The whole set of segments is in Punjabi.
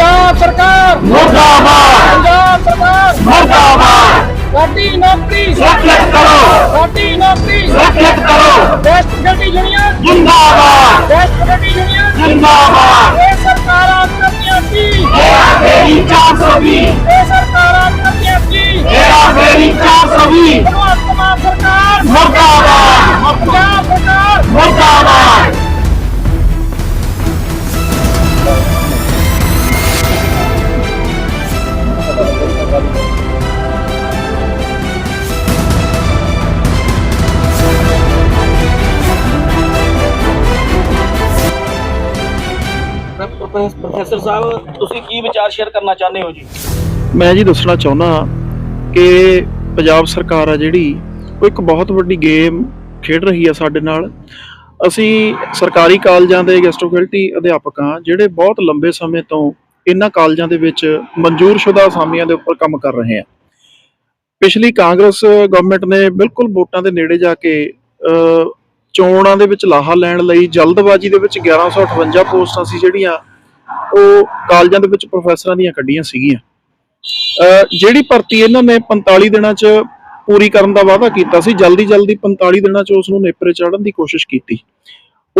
ਪੰਜਾਬ ਸਰਕਾਰ। ਮੁਰਦਾਬਾਦ। ਪੰਜਾਬ ਸਰਕਾਰ। ਮੁਰਦਾਬਾਦ। ਸਾਡੀ ਨੌਕਰੀ। ਸੁਰੱਖਿਅਤ ਕਰੋ। ਸਾਡੀ ਨੌਕਰੀ। ਸੁਰੱਖਿਅਤ ਕਰੋ। ਬੈਸਟ ਗੱਡੀ ਯੂਨੀਅਨ ਜਿੰਦਾਬਾਦ। ਬੈਸਟ ਗੱਡੀ ਯੂਨੀਅਨ ਜਿੰਦਾਬਾਦ। ਇਹ ਸਰਕਾਰਾਂ ਕਰਦੀਆਂ ਕੀ ਤੇਰਾ ਫੇਰੀ 420 ਇਹ ਸਰਕਾਰਾਂ ਕਰਦੀਆਂ ਕੀ ਤੇਰਾ ਫੇਰੀ 420 ਭਗਵੰਤ ਮਾਨ ਸਰਕਾਰ। ਮੁਰਦਾਬਾਦ। ਪੰਜਾਬ ਸਰਕਾਰ। ਮੁਰਦਾਬਾਦ। ਪ੍ਰੋਫੈਸਰ ਸਾਹਿਬ ਤੁਸੀਂ ਕੀ ਵਿਚਾਰ ਸ਼ੇਅਰ ਕਰਨਾ ਚਾਹੁੰਦੇ ਹੋ ਜੀ? ਮੈਂ ਜੀ ਦੱਸਣਾ ਚਾਹੁੰਦਾ ਕਿ ਪੰਜਾਬ ਸਰਕਾਰ ਆ ਜਿਹੜੀ ਉਹ ਇੱਕ ਬਹੁਤ ਵੱਡੀ ਗੇਮ ਖੇਡ ਰਹੀ ਆ ਸਾਡੇ ਨਾਲ। ਅਸੀਂ ਸਰਕਾਰੀ ਕਾਲਜਾਂ ਦੇ ਗੈਸਟ ਫੈਕਲਟੀ ਅਧਿਆਪਕ ਹਾਂ ਜਿਹੜੇ ਬਹੁਤ ਲੰਬੇ ਸਮੇਂ ਤੋਂ ਇਹਨਾਂ ਕਾਲਜਾਂ ਦੇ ਵਿੱਚ ਮਨਜ਼ੂਰਸ਼ੁਦਾ ਅਸਾਮੀਆਂ ਦੇ ਉੱਪਰ ਕੰਮ ਕਰ ਰਹੇ ਹਾਂ ਪਿਛਲੀ ਕਾਂਗਰਸ ਗਵਰਨਮੈਂਟ ਨੇ ਬਿਲਕੁਲ ਵੋਟਾਂ ਦੇ ਨੇੜੇ ਜਾ ਕੇ ਅ, ਚੋਣਾਂ ਦੇ ਵਿੱਚ ਲਾਹਾ ਲੈਣ ਲਈ ਜਲਦਬਾਜ਼ੀ ਦੇ ਵਿੱਚ 1158 ਪੋਸਟਾਂ ਸੀ ਜਿਹੜੀਆਂ ਉਹ ਕਾਲਜਾਂ ਦੇ ਵਿੱਚ ਪ੍ਰੋਫੈਸਰਾਂ ਦੀਆਂ ਕੱਢੀਆਂ ਸੀਗੀਆਂ। ਅਹ ਜਿਹੜੀ ਭਰਤੀ ਇਹਨਾਂ ਨੇ 45 ਦਿਨਾਂ 'ਚ ਪੂਰੀ ਕਰਨ ਦਾ ਵਾਅਦਾ ਕੀਤਾ ਸੀ, ਜਲਦੀ ਜਲਦੀ 45 ਦਿਨਾਂ 'ਚ ਉਸ ਨੂੰ ਨੇਪਰੇ ਚੜ੍ਹਨ ਦੀ ਕੋਸ਼ਿਸ਼ ਕੀਤੀ।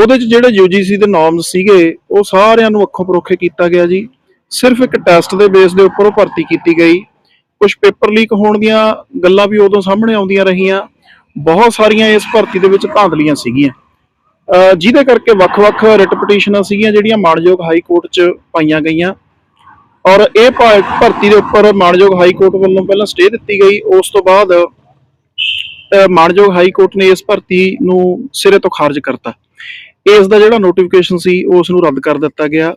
ਉਹਦੇ 'ਚ ਜਿਹੜੇ UGC ਦੇ ਨਾਰਮਸ ਸੀਗੇ, ਉਹ ਸਾਰਿਆਂ ਨੂੰ ਅੱਖੋਂ ਪਰੋਖੇ ਕੀਤਾ ਗਿਆ ਜੀ। ਸਿਰਫ ਇੱਕ ਟੈਸਟ ਦੇ ਬੇਸ ਦੇ ਉੱਪਰ ਉਹ ਭਰਤੀ ਕੀਤੀ ਗਈ। ਕੁਝ ਪੇਪਰ ਲੀਕ ਹੋਣ ਦੀਆਂ ਗੱਲਾਂ ਵੀ ਉਦੋਂ ਸਾਹਮਣੇ ਆਉਂਦੀਆਂ ਰਹੀਆਂ। ਬਹੁਤ ਸਾਰੀਆਂ ਇਸ ਭਰਤੀ ਦੇ ਵਿੱਚ ਧਾਂਦਲੀਆਂ ਸੀਗੀਆਂ। ਜਿਹਦੇ ਕਰਕੇ ਵੱਖ-ਵੱਖ ਰਿਟ ਪਟੀਸ਼ਨਾਂ ਸੀਗੀਆਂ ਜਿਹੜੀਆਂ ਮਾਣਯੋਗ ਹਾਈ ਕੋਰਟ 'ਚ ਪਾਈਆਂ ਗਈਆਂ। ਔਰ ਇਹ ਭ- ਭਰਤੀ ਦੇ ਉੱਪਰ ਮਾਣਯੋਗ ਹਾਈ ਕੋਰਟ ਵੱਲੋਂ ਪਹਿਲਾਂ ਸਟੇ ਦਿੱਤੀ ਗਈ। ਉਸ ਤੋਂ ਬਾਅਦ ਅਹ, ਮਾਣਯੋਗ ਹਾਈ ਕੋਰਟ ਨੇ ਇਸ ਭਰਤੀ ਨੂੰ ਸਿਰੇ ਤੋਂ ਖਾਰਜ ਕਰਤਾ। ਇਸ ਦਾ ਜਿਹੜਾ ਨੋਟੀਫਿਕੇਸ਼ਨ ਸੀ ਉਸ ਨੂੰ ਰੱਦ ਕਰ ਦਿੱਤਾ ਗਿਆ।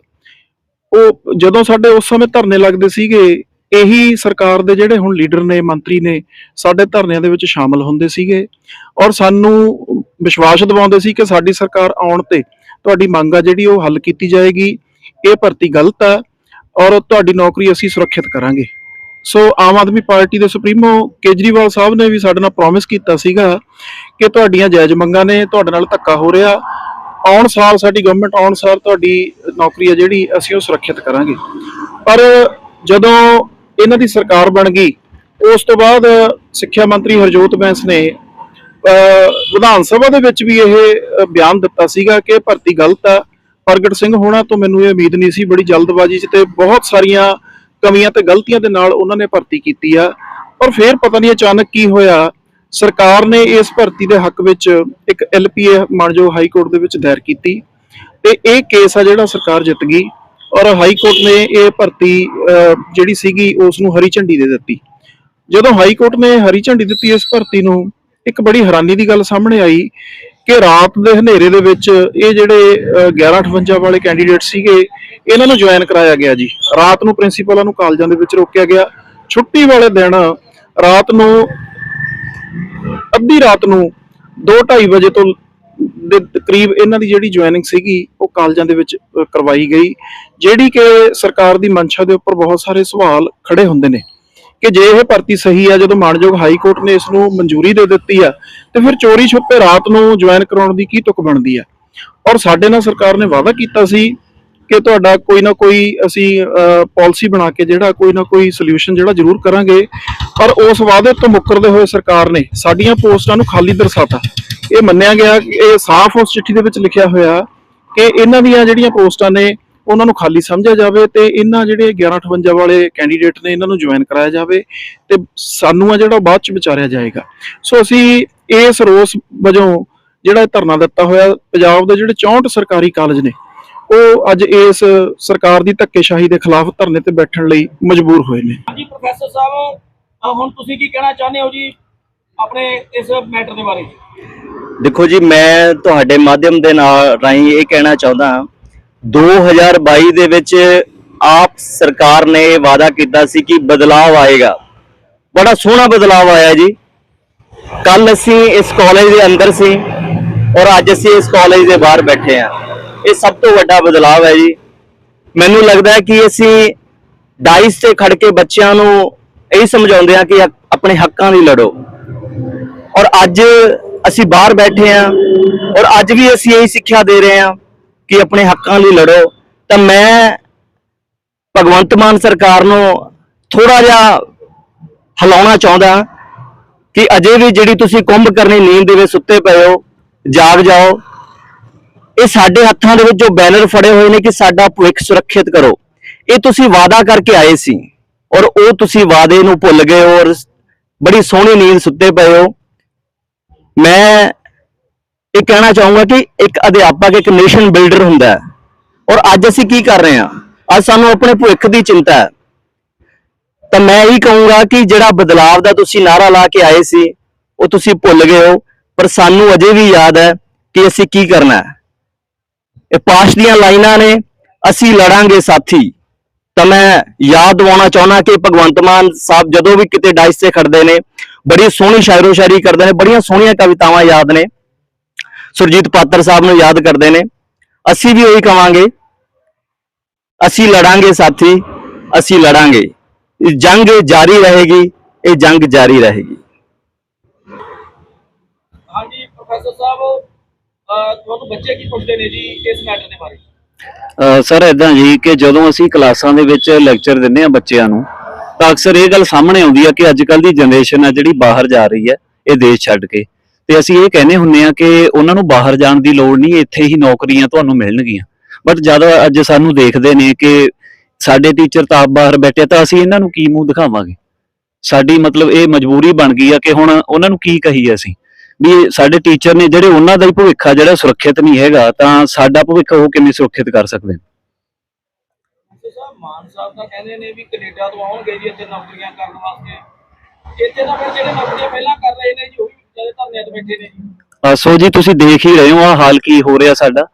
ਉਹ ਜਦੋਂ ਸਾਡੇ ਉਸ ਸਮੇਂ ਧਰਨੇ ਲੱਗਦੇ ਸੀਗੇ ਇਹੀ ਸਰਕਾਰ ਦੇ ਜਿਹੜੇ ਹੁਣ ਲੀਡਰ ਨੇ ਮੰਤਰੀ ਨੇ ਸਾਡੇ ਧਰਨਿਆਂ ਦੇ ਵਿੱਚ ਸ਼ਾਮਲ ਹੁੰਦੇ ਸੀਗੇ। ਔਰ ਸਾਨੂੰ ਵਿਸ਼ਵਾਸ ਦਿਵਾਉਂਦੇ ਸੀ ਕਿ ਸਾਡੀ ਸਰਕਾਰ ਆਉਣ ਤੇ ਤੁਹਾਡੀ ਮੰਗ ਆ ਜਿਹੜੀ ਉਹ ਹੱਲ ਕੀਤੀ ਜਾਏਗੀ, ਇਹ ਭਰਤੀ ਗਲਤ ਆ ਔਰ ਤੁਹਾਡੀ ਨੌਕਰੀ ਅਸੀਂ ਸੁਰੱਖਿਅਤ ਕਰਾਂਗੇ। ਸੋ ਆਮ ਆਦਮੀ ਪਾਰਟੀ ਦੇ ਸੁਪਰੀਮੋ ਕੇਜਰੀਵਾਲ ਸਾਹਿਬ ਨੇ ਵੀ ਸਾਡੇ ਨਾਲ ਪ੍ਰੋਮਿਸ ਕੀਤਾ ਸੀਗਾ ਕਿ ਤੁਹਾਡੀਆਂ ਜਾਇਜ਼ ਮੰਗਾਂ ਨੇ ਤੁਹਾਡੇ ਨਾਲ ਧੱਕਾ ਹੋ ਰਿਹਾ। ਆਉਣ ਸਾਲ ਸਾਡੀ ਗਵਰਨਮੈਂਟ ਆਉਣ ਸਾਲ ਤੁਹਾਡੀ ਨੌਕਰੀ ਆ ਜਿਹੜੀ ਅਸੀਂ ਉਹ ਸੁਰੱਖਿਅਤ ਕਰਾਂਗੇ। ਪਰ ਜਦੋਂ ਇਹਨਾਂ ਦੀ ਸਰਕਾਰ ਬਣ ਗਈ, ਉਸ ਤੋਂ ਬਾਅਦ ਸਿੱਖਿਆ ਮੰਤਰੀ ਹਰਜੋਤ ਬੈਂਸ ਨੇ ਵਿਧਾਨ ਸਭਾ ਦੇ ਵਿੱਚ ਵੀ ਇਹ ਬਿਆਨ ਦਿੱਤਾ ਸੀਗਾ ਕਿ ਭਰਤੀ ਗਲਤ ਆ। ਪ੍ਰਗਟ ਸਿੰਘ ਹੋਣਾ ਤੋਂ ਮੈਨੂੰ ਇਹ ਉਮੀਦ ਨਹੀਂ ਸੀ ਬੜੀ ਜਲਦਬਾਜ਼ੀ 'ਚ ਤੇ ਬਹੁਤ ਸਾਰੀਆਂ ਕਮੀਆਂ ਤੇ ਗਲਤੀਆਂ ਦੇ ਨਾਲ ਉਹਨਾਂ ਨੇ ਭਰਤੀ ਕੀਤੀ ਆ। ਪਰ ਫਿਰ ਪਤਾ ਨਹੀਂ ਅਚਾਨਕ ਕੀ ਹੋਇਆ। ਸਰਕਾਰ ਨੇ ਇਸ ਭਰਤੀ ਦੇ ਹੱਕ ਵਿੱਚ ਇੱਕ ਐਲਪੀਏ ਮਾਨਜੋ ਹਾਈ ਕੋਰਟ ਦੇ ਵਿੱਚ ਦਾਇਰ ਕੀਤੀ। ਤੇ ਇਹ ਕੇਸ ਆ ਜਿਹੜਾ ਸਰਕਾਰ ਜਿੱਤ ਗਈ ਔਰ ਹਾਈ ਕੋਰਟ ਨੇ ਇਹ ਭਰਤੀ ਅਹ, ਜਿਹੜੀ ਸੀਗੀ ਉਸ ਨੂੰ ਹਰੀ ਝੰਡੀ ਦੇ ਦਿੱਤੀ। ਜਦੋਂ ਹਾਈ ਕੋਰਟ ਨੇ ਹਰੀ ਝੰਡੀ ਦਿੱਤੀ ਇਸ ਭਰਤੀ ਨੂੰ ਇੱਕ ਬੜੀ ਹੈਰਾਨੀ ਦੀ ਗੱਲ ਸਾਹਮਣੇ ਆਈ ਕਿ ਰਾਤ ਦੇ ਹਨੇਰੇ ਦੇ ਵਿੱਚ ਇਹ ਜਿਹੜੇ ਅਹ, 1158 ਵਾਲੇ ਕੈਂਡੀਡੇਟ ਸੀਗੇ ਇਹਨਾਂ ਨੂੰ ਜੁਆਇਨ ਕਰਾਇਆ ਗਿਆ ਜੀ। ਰਾਤ ਨੂੰ ਪ੍ਰਿੰਸੀਪਲਾਂ ਨੂੰ ਕਾਲਜਾਂ ਦੇ ਵਿੱਚ ਰੋਕਿਆ ਗਿਆ। ਛੁੱਟੀ ਵਾਲੇ ਦਿਨ ਰਾਤ ਨੂੰ ਅੱਧੀ ਰਾਤ ਨੂੰ 2:30 ਵਜੇ ਤੋਂ ਦੇ ਕਰੀਬ ਇਹਨਾਂ ਦੀ ਜਿਹੜੀ ਜੁਆਇਨਿੰਗ ਸੀਗੀ ਉਹ ਕਾਲਜਾਂ ਦੇ ਵਿੱਚ ਕਰਵਾਈ ਗਈ ਜਿਹੜੀ ਕਿ ਸਰਕਾਰ ਦੀ ਮਨਸ਼ਾ ਦੇ ਉੱਪਰ ਬਹੁਤ ਸਾਰੇ ਸਵਾਲ ਖੜੇ ਹੁੰਦੇ ਨੇ। ਕਿ ਜੇ ਇਹ ਭਰਤੀ ਸਹੀ ਆ, ਜਦੋਂ ਮਾਨਯੋਗ ਹਾਈ ਕੋਰਟ ਨੇ ਇਸ ਨੂੰ ਮਨਜ਼ੂਰੀ ਦੇ ਦਿੱਤੀ ਆ, ਤੇ ਫਿਰ ਚੋਰੀ ਛੁਪੇ ਰਾਤ ਨੂੰ ਜੁਆਇਨ ਕਰਾਉਣ ਦੀ ਕੀ ਤੁਕ ਬਣਦੀ ਆ? ਔਰ ਸਾਡੇ ਨਾਲ ਸਰਕਾਰ ਨੇ ਵਾਅਦਾ ਕੀਤਾ ਸੀ ਕਿ ਤੁਹਾਡਾ ਕੋਈ ਨਾ ਕੋਈ ਅਸੀਂ ਪਾਲਿਸੀ ਬਣਾ ਕੇ ਜਿਹੜਾ ਕੋਈ ਨਾ ਕੋਈ ਸੋਲੂਸ਼ਨ ਜਿਹੜਾ ਜ਼ਰੂਰ ਕਰਾਂਗੇ, ਪਰ ਉਸ ਵਾਅਦੇ ਤੋਂ ਮੁੱਕਰਦੇ ਹੋਏ ਸਰਕਾਰ ਨੇ ਸਾਡੀਆਂ ਪੋਸਟਾਂ ਨੂੰ ਖਾਲੀ ਦਰਸਾਤਾ। ਇਹ ਮੰਨਿਆ ਗਿਆ ਕਿ ਇਹ ਸਾਫ਼ ਉਸ ਚਿੱਠੀ ਦੇ ਵਿੱਚ ਲਿਖਿਆ ਹੋਇਆ ਕਿ ਇਹਨਾਂ ਦੀਆਂ ਜਿਹੜੀਆਂ ਪੋਸਟਾਂ ਨੇ ਉਹਨਾਂ ਨੂੰ ਖਾਲੀ ਸਮਝਿਆ ਜਾਵੇ ਤੇ ਇਹਨਾਂ ਜਿਹੜੇ 1158 ਵਾਲੇ ਕੈਂਡੀਡੇਟ ਨੇ ਇਹਨਾਂ ਨੂੰ ਜੁਆਇਨ ਕਰਾਇਆ ਜਾਵੇ ਤੇ ਸਾਨੂੰ ਆ ਜਿਹੜਾ ਉਹ ਬਾਅਦ ਚ ਵਿਚਾਰਿਆ ਜਾਏਗਾ। ਸੋ ਅਸੀਂ ਇਸ ਰੋਸ ਵਜੋਂ ਜਿਹੜਾ ਧਰਨਾ ਦਿੱਤਾ ਹੋਇਆ ਪੰਜਾਬ ਦੇ ਜਿਹੜੇ 64 ਸਰਕਾਰੀ ਕਾਲਜ ਨੇ ਉਹ ਅੱਜ ਇਸ ਸਰਕਾਰ ਦੀ ਧੱਕੇਸ਼ਾਹੀ ਦੇ ਖਿਲਾਫ ਧਰਨੇ ਤੇ ਬੈਠਣ ਲਈ ਮਜਬੂਰ ਹੋਏ ਨੇ। ਹਾਂਜੀ ਪ੍ਰੋਫੈਸਰ ਸਾਹਿਬ ਹੁਣ ਤੁਸੀਂ ਕੀ ਕਹਿਣਾ ਚਾਹੁੰਦੇ ਹੋ ਜੀ ਆਪਣੇ ਇਸ ਮੈਟਰ ਦੇ ਬਾਰੇ? ਦੇਖੋ ਜੀ ਮੈਂ ਤੁਹਾਡੇ ਮਾਧਿਅਮ ਦੇ ਨਾਲ ਰਾਹੀਂ ਇਹ ਕਹਿਣਾ ਚਾਹੁੰਦਾ ਹਾਂ 2022 ਦੇ ਵਿੱਚ ਆਪ ਸਰਕਾਰ ਨੇ ਵਾਅਦਾ ਕੀਤਾ ਸੀ ਕਿ ਬਦਲਾਅ ਆਏਗਾ। ਬੜਾ ਸੋਹਣਾ ਬਦਲਾਅ ਆਇਆ ਜੀ। ਕੱਲ ਅਸੀਂ ਇਸ ਕਾਲਜ ਦੇ ਅੰਦਰ ਸੀ ਔਰ ਅੱਜ ਅਸੀਂ ਇਸ ਕਾਲਜ ਦੇ ਬਾਹਰ ਬੈਠੇ ਹਾਂ। ਇਹ ਸਭ ਤੋਂ ਵੱਡਾ ਬਦਲਾਅ ਹੈ ਜੀ। ਮੈਨੂੰ ਲੱਗਦਾ ਹੈ ਕਿ ਅਸੀਂ ਡਾਈਸ ਤੇ ਖੜ ਕੇ ਬੱਚਿਆਂ ਨੂੰ ਇਹ ਸਮਝਾਉਂਦੇ ਹਾਂ ਕਿ ਆਪਣੇ ਹੱਕਾਂ ਲਈ ਲੜੋ। ਔਰ ਅੱਜ ਅਸੀਂ ਬਾਹਰ ਬੈਠੇ ਹਾਂ ਔਰ ਅੱਜ ਵੀ ਅਸੀਂ ਇਹੀ ਸਿੱਖਿਆ ਦੇ ਰਹੇ ਹਾਂ। ਕਿ ਆਪਣੇ ਹੱਕਾਂ ਲਈ ਲੜੋ, ਤਾਂ ਮੈਂ ਭਗਵੰਤ ਮਾਨ ਸਰਕਾਰ ਨੂੰ ਥੋੜਾ ਜਿਹਾ ਹਿਲਾਉਣਾ ਚਾਹੁੰਦਾ ਕਿ ਅਜੇ ਵੀ ਜਿਹੜੀ ਤੁਸੀਂ ਕੁੰਭ ਕਰਨੀ, ਨੀਂਦ ਦੇ ਵਿੱਚ ਸੁੱਤੇ ਪਏ ਹੋ, ਜਾਗ ਜਾਓ। ਇਹ ਸਾਡੇ ਹੱਥਾਂ ਦੇ ਵਿੱਚ ਜੋ ਬੈਨਰ ਫੜੇ ਹੋਏ ਨੇ ਕਿ ਸਾਡਾ ਭਵਿੱਖ ਸੁਰੱਖਿਅਤ ਕਰੋ। ਇਹ ਤੁਸੀਂ ਵਾਅਦਾ ਕਰਕੇ ਆਏ ਸੀ ਔਰ ਉਹ ਤੁਸੀਂ ਵਾਅਦੇ ਨੂੰ ਭੁੱਲ ਗਏ ਹੋ ਔਰ ਬੜੀ ਸੋਹਣੀ ਨੀਂਦ ਸੁੱਤੇ ਪਏ ਹੋ। ਮੈਂ ਇਹ ਕਹਿਣਾ ਚਾਹੂੰਗਾ ਕਿ ਇੱਕ ਅਧਿਆਪਕ, ਇੱਕ ਨੇਸ਼ਨ ਬਿਲਡਰ ਹੁੰਦਾ ਹੈ। ਔਰ ਅੱਜ ਅਸੀਂ ਕੀ ਕਰ ਰਹੇ ਹਾਂ? ਅੱਜ ਸਾਨੂੰ ਆਪਣੇ ਭਵਿੱਖ ਦੀ ਚਿੰਤਾ ਹੈ। ਤਾਂ ਮੈਂ ਇਹੀ ਕਹੂੰਗਾ ਕਿ ਜਿਹੜਾ ਬਦਲਾਵ ਦਾ ਤੁਸੀਂ ਨਾਰਾ ਲਾ ਕੇ ਆਏ ਸੀ, ਉਹ ਤੁਸੀਂ ਭੁੱਲ ਗਏ ਹੋ। ਪਰ ਸਾਨੂੰ ਅਜੇ ਵੀ ਯਾਦ ਹੈ ਕਿ ਅਸੀਂ ਕੀ ਕਰਨਾ ਹੈ। ਇਹ ਪਾਸ਼ ਦੀਆਂ ਲਾਈਨਾਂ ਨੇ, ਅਸੀਂ ਲੜਾਂਗੇ ਸਾਥੀ। ਤਾਂ ਮੈਂ ਯਾਦ ਦਿਵਾਉਣਾ ਚਾਹੁੰਦਾ ਕਿ ਭਗਵੰਤ ਮਾਨ ਸਾਹਿਬ ਜਦੋਂ ਵੀ ਕਿਤੇ ਡਾਈਸ ਤੇ ਖੜਦੇ ਨੇ, ਬੜੀ ਸੋਹਣੀ ਸ਼ਾਇਰੋ ਸ਼ਾਇਰੀ ਕਰਦੇ ਨੇ, ਬੜੀਆਂ ਸੋਹਣੀਆਂ ਕਵਿਤਾਵਾਂ ਯਾਦ ਨੇ। ਸੁਰਜੀਤ ਪਾਤਰ ਸਾਹਿਬ ਨੂੰ ਯਾਦ ਕਰਦੇ ਨੇ। ਅਸੀਂ ਵੀ ਉਹੀ ਕਵਾਂਗੇ। ਅਸੀਂ ਲੜਾਂਗੇ ਸਾਥੀ ਅਸੀਂ ਲੜਾਂਗੇ। ਇਹ ਜੰਗ ਜਾਰੀ ਰਹੇਗੀ ਇਹ ਜੰਗ ਜਾਰੀ ਰਹੇਗੀ। ਹਾਂਜੀ ਪ੍ਰੋਫੈਸਰ ਸਾਹਿਬ ਅਹ, ਤੁਹਾਨੂੰ ਬੱਚੇ ਕੀ ਪੁੱਛਦੇ ਨੇ ਜੀ ਇਸ ਮੈਟਰ ਦੇ ਬਾਰੇ? ਅ, ਸਰ ਇਦਾਂ ਜੀ ਕਿ ਜਦੋਂ ਅਸੀਂ ਕਲਾਸਾਂ ਦੇ ਵਿੱਚ ਲੈਕਚਰ ਦਿੰਦੇ ਆ ਬੱਚਿਆਂ ਨੂੰ ਤਾਂ ਅਕਸਰ ਇਹ ਗੱਲ ਸਾਹਮਣੇ ਆਉਂਦੀ ਆ ਕਿ ਅੱਜ ਕੱਲ ਦੀ ਜਨਰੇਸ਼ਨ ਆ ਜਿਹੜੀ ਬਾਹਰ ਜਾ ਰਹੀ ਹੈ ਇਹ ਦੇਸ਼ ਛੱਡ ਕੇ। ਤੇ ਅਸੀਂ ਇਹ ਕਹਿੰਦੇ ਹੁੰਨੇ ਆ ਕਿ ਉਹਨਾਂ ਨੂੰ ਬਾਹਰ ਜਾਣ ਦੀ ਲੋੜ ਨਹੀਂ, ਇੱਥੇ ਹੀ ਨੌਕਰੀਆਂ ਤੁਹਾਨੂੰ ਮਿਲਣਗੀਆਂ। ਬਟ ਜਦ ਅੱਜ ਸਾਨੂੰ ਦੇਖਦੇ ਨੇ ਕਿ ਸਾਡੇ ਟੀਚਰ ਤਾਂ ਆਪ ਬਾਹਰ ਬੈਠੇ ਤਾਂ ਅਸੀਂ ਇਹਨਾਂ ਨੂੰ ਕੀ ਮੂੰਹ ਦਿਖਾਵਾਂਗੇ? ਸਾਡੀ ਮਤਲਬ ਇਹ ਮਜਬੂਰੀ ਬਣ ਗਈ ਆ ਕਿ ਹੁਣ ਉਹਨਾਂ ਨੂੰ ਕੀ ਕਹੀਏ ਅਸੀਂ? ਵੀ ਸਾਡੇ ਟੀਚਰ ਨੇ ਜਿਹੜੇ ਉਹਨਾਂ ਦਾ ਹੀ ਭਵਿੱਖ ਆ, ਜਿਹੜਾ ਸੁਰੱਖਿਅਤ ਨਹੀਂ ਹੈਗਾ, ਤਾਂ ਸਾਡਾ ਭਵਿੱਖ ਉਹ ਕਿਵੇਂ ਸੁਰੱਖਿਅਤ ਕਰ ਸਕਦੇ ਨੇ? ਮਾਨ ਸਾਹਿਬ ਤਾਂ ਕਹਿੰਦੇ ਨੇ ਵੀ ਕੈਨੇਡਾ ਤੋਂ ਆਉਣਗੇ ਜੀ ਇੱਥੇ ਨੌਕਰੀਆਂ ਕਰਨ ਵਾਸਤੇ। ਇੱਥੇ ਤਾਂ ਫਿਰ ਜਿਹੜੇ ਨੌਕਰੀਆਂ ਪਹਿਲਾਂ ਕਰ ਰਹੇ ਨੇ ਜੀ, ਉਹ ਵੀ ਜਿਹੜੇ ਧਰਨਿਆਂ ਤੇ ਬੈਠੇ ਨੇ ਜੀ। ਸੋ ਜੀ, ਤੁਸੀਂ ਦੇਖ ਹੀ ਰਹੇ ਹੋ ਆ ਹਾਲ ਕੀ ਹੋ ਰਿਹਾ ਸਾਡਾ।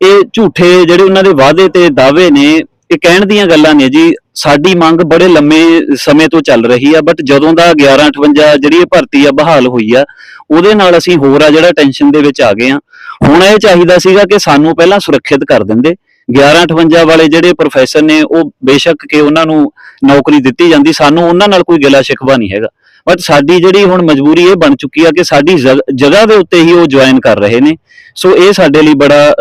ਇਹ ਝੂਠੇ ਜਿਹੜੇ ਉਹਨਾਂ ਦੇ ਵਾਅਦੇ ਤੇ ਦਾਅਵੇ ਨੇ, ਇਹ ਕਹਿਣ ਦੀਆਂ ਗੱਲਾਂ ਨੇ ਜੀ। ਸਾਡੀ ਮੰਗ ਬੜੇ ਲੰਮੇ ਸਮੇਂ ਤੋਂ ਚੱਲ ਰਹੀ ਆ ਬਟ ਜਦੋਂ ਦਾ 1158 ਜਿਹੜੀ ਇਹ ਭਰਤੀ ਆ, ਬਹਾਲ ਹੋਈ ਆ, ਉਹਦੇ ਨਾਲ ਅਸੀਂ ਹੋਰ ਆ ਜਿਹੜਾ ਟੈਨਸ਼ਨ ਦੇ ਵਿੱਚ ਆ ਗਏ ਆ। ਹੁਣ ਇਹ ਚਾਹੀਦਾ ਸੀਗਾ ਕਿ ਸਾਨੂੰ ਪਹਿਲਾਂ ਸੁਰੱਖਿਅਤ ਕਰ ਦਿੰਦੇ। 1158 ਵਾਲੇ ਜਿਹੜੇ ਪ੍ਰੋਫੈਸਰ ਨੇ, ਉਹ ਬੇਸ਼ੱਕ ਕਿ ਉਹਨਾਂ ਨੂੰ ਨੌਕਰੀ ਦਿੱਤੀ ਜਾਂਦੀ। ਸਾਨੂੰ ਉਹਨਾਂ ਨਾਲ ਕੋਈ ਗਿਲਾ ਸ਼ਿਕਵਾ ਨਹੀਂ ਹੈਗਾ। ਬਟ ਸਾਡੀ ਜਿਹੜੀ ਹੁਣ ਮਜਬੂਰੀ ਇਹ ਬਣ ਚੁੱਕੀ ਆ ਕਿ ਸਾਡੀ ਜਗ- ਜਗ੍ਹਾ ਦੇ ਉੱਤੇ ਹੀ ਉਹ ਜੁਆਇਨ ਕਰ ਰਹੇ ਨੇ। ਸੋ ਇਹ ਸਾਡੇ ਲਈ ਬੜਾ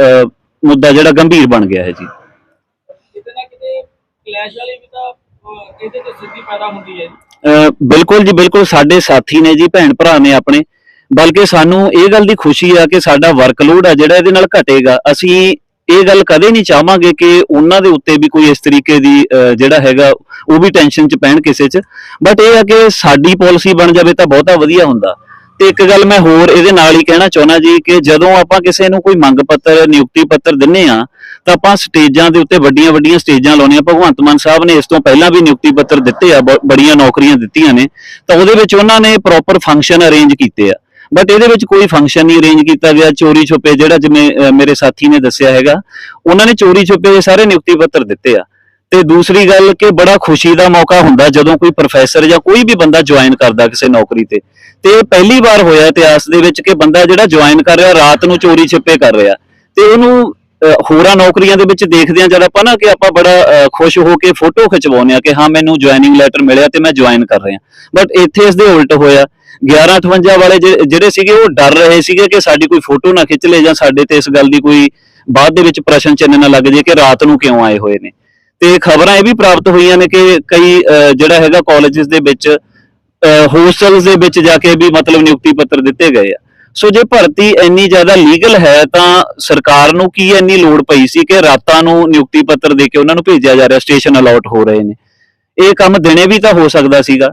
ਮੁੱਦਾ ਜਿਹੜਾ ਗੰਭੀਰ ਬਣ ਗਿਆ ਹੈ ਜੀ। ਕਿਤੇ ਨਾ ਕਿਤੇ ਕਲੈਸ਼ ਵਾਲੀ ਵੀ ਤਾਂ ਅਹ, ਇਹਦੇ ਤੇ ਸਿੱਧੀ ਪੈਦਾ ਹੁੰਦੀ ਹੈ ਜੀ। ਅਹ ਬਿਲਕੁਲ ਜੀ ਬਿਲਕੁਲ ਸਾਡੇ ਸਾਥੀ ਨੇ ਜੀ ਭੈਣ ਭਰਾ ਨੇ ਆਪਣੇ। ਬਲਕਿ ਸਾਨੂੰ ਇਹ ਗੱਲ ਦੀ ਖੁਸ਼ੀ ਆ ਕਿ ਸਾਡਾ ਵਰਕਲੋਡ ਆ ਜਿਹੜਾ ਇਹਦੇ ਨਾਲ ਘਟੇਗਾ। ਅਸੀਂ ਇਹ ਗੱਲ ਕਦੇ ਨਹੀਂ ਚਾਹਾਂਗੇ ਕਿ ਉਹਨਾਂ ਦੇ ਉੱਤੇ ਵੀ ਕੋਈ ਇਸ ਤਰੀਕੇ ਦੀ ਜਿਹੜਾ ਹੈਗਾ, ਉਹ ਵੀ ਟੈਨਸ਼ਨ ਚ ਪੈਣ ਕਿਸੇ ਚ। ਬਟ ਇਹ ਆ ਕਿ ਸਾਡੀ ਪਾਲਿਸੀ ਬਣ ਜਾਵੇ ਤਾਂ ਬਹੁਤਾ ਵਧੀਆ ਹੁੰਦਾ। ਤੇ ਇੱਕ ਗੱਲ ਮੈਂ ਹੋਰ ਇਹਦੇ ਨਾਲ ਹੀ ਕਹਿਣਾ ਚਾਹੁੰਦਾ ਜੀ ਕਿ ਜਦੋਂ ਆਪਾਂ ਕਿਸੇ ਨੂੰ ਕੋਈ ਮੰਗ ਪੱਤਰ, ਨਿਯੁਕਤੀ ਪੱਤਰ ਦਿੰਨੇ ਆ, ਤਾਂ ਆਪਾਂ ਸਟੇਜਾਂ ਦੇ ਉੱਤੇ ਵੱਡੀਆਂ ਵੱਡੀਆਂ ਸਟੇਜਾਂ ਲਾਉਣੀਆਂ। ਭਗਵੰਤ ਮਾਨ ਸਾਹਿਬ ਨੇ ਇਸ ਤੋਂ ਪਹਿਲਾਂ ਵੀ ਨਿਯੁਕਤੀ ਪੱਤਰ ਦਿੱਤੇ ਆ, ਬ- ਬੜੀਆਂ ਨੌਕਰੀਆਂ ਦਿੱਤੀਆਂ ਨੇ। ਤਾਂ ਉਹਦੇ ਵਿੱਚ ਉਹਨਾਂ ਨੇ ਪ੍ਰੋਪਰ ਫੰਕਸ਼ਨ ਅਰੇਂਜ ਕੀਤੇ ਆ। ਬਟ ਇਹਦੇ ਵਿੱਚ ਕੋਈ ਫੰਕਸ਼ਨ ਨਹੀਂ ਅਰੇਂਜ ਕੀਤਾ ਗਿਆ। ਚੋਰੀ ਛੁਪੇ ਜਿਹੜਾ ਜਿਵੇਂ ਮੇਰੇ ਸਾਥੀ ਨੇ ਦੱਸਿਆ ਹੈਗਾ, ਉਹਨਾਂ ਨੇ ਚੋਰੀ ਛੁਪੇ ਸਾਰੇ ਨਿਯੁਕਤੀ ਪੱਤਰ ਦਿੱਤੇ ਆ। ਤੇ ਦੂਸਰੀ ਗੱਲ ਕਿ ਬੜਾ ਖੁਸ਼ੀ ਦਾ ਮੌਕਾ ਹੁੰਦਾ ਜਦੋਂ ਕੋਈ ਪ੍ਰੋਫੈਸਰ ਜਾਂ ਕੋਈ ਵੀ ਬੰਦਾ ਜੁਆਇਨ ਕਰਦਾ ਕਿਸੇ ਨੌਕਰੀ ਤੇ। ਤੇ ਇਹ ਪਹਿਲੀ ਵਾਰ ਹੋਇਆ ਇਤਿਹਾਸ ਦੇ ਵਿੱਚ ਕਿ ਬੰਦਾ ਜਿਹੜਾ ਜੁਆਇਨ ਕਰ ਰਿਹਾ, ਰਾਤ ਨੂੰ ਚੋਰੀ ਛਿਪੇ ਕਰ ਰਿਹਾ। ਤੇ ਉਹਨੂੰ ਹੋਰਾਂ ਨੌਕਰੀਆਂ ਦੇ ਵਿੱਚ ਦੇਖਦੇ ਆ ਜਦ ਆਪਾਂ ਨਾ ਕਿ ਆਪਾਂ ਬੜਾ ਖੁਸ਼ ਹੋ ਕੇ ਫੋਟੋ ਖਿਚਵਾਉਂਦੇ ਆ ਕਿ ਹਾਂ, ਮੈਨੂੰ ਜੁਆਇਨਿੰਗ ਲੈਟਰ ਮਿਲਿਆ ਤੇ ਮੈਂ ਜੁਆਇਨ ਕਰ ਰਿਹਾ। ਬਟ ਇੱਥੇ ਇਸ ਦੇ ਉਲਟ ਹੋਇਆ। 1158 ਵਾਲੇ ਜਿਹੜੇ- ਸੀਗੇ ਉਹ ਡਰ ਰਹੇ ਸੀਗੇ ਕਿ ਸਾਡੀ ਕੋਈ ਫੋਟੋ ਨਾ ਖਿੱਚ ਲੇ ਜਾਂ ਸਾਡੇ ਤੇ ਇਸ ਗੱਲ ਦੀ ਕੋਈ ਬਾਅਦ ਦੇ ਵਿੱਚ ਪ੍ਰਸ਼ਨ ਚਿੰਨ੍ਹ ਨਾ ਲੱਗ ਜੇ ਕਿ ਰਾਤ ਨੂੰ ਕਿਉਂ ਆਏ ਹੋਏ ਨੇ। ਤੇ ਖਬਰਾਂ ਇਹ ਵੀ ਪ੍ਰਾਪਤ ਹੋਈਆਂ ਨੇ ਕਿ ਕਈ ਜਿਹੜਾ ਹੈਗਾ ਕਾਲਜਸ ਦੇ ਵਿੱਚ ਹੋਸਟਲਸ ਦੇ ਵਿੱਚ ਜਾ ਕੇ ਵੀ ਮਤਲਬ ਨਿਯੁਕਤੀ ਪੱਤਰ ਦਿੱਤੇ ਗਏ ਆ। ਸੋ ਜੇ ਭਰਤੀ ਇੰਨੀ ਜ਼ਿਆਦਾ ਲੀਗਲ ਹੈ ਤਾਂ ਸਰਕਾਰ ਨੂੰ ਕੀ ਇੰਨੀ ਲੋੜ ਪਈ ਸੀ ਕਿ ਰਾਤਾਂ ਨੂੰ ਨਿਯੁਕਤੀ ਪੱਤਰ ਦੇ ਕੇ ਉਹਨਾਂ ਨੂੰ ਭੇਜਿਆ ਜਾ ਰਿਹਾ, ਸਟੇਸ਼ਨ ਅਲਾਟ ਹੋ ਰਹੇ ਨੇ। ਇਹ ਕੰਮ ਦਿਨੇ ਵੀ ਤਾਂ ਹੋ ਸਕਦਾ ਸੀਗਾ।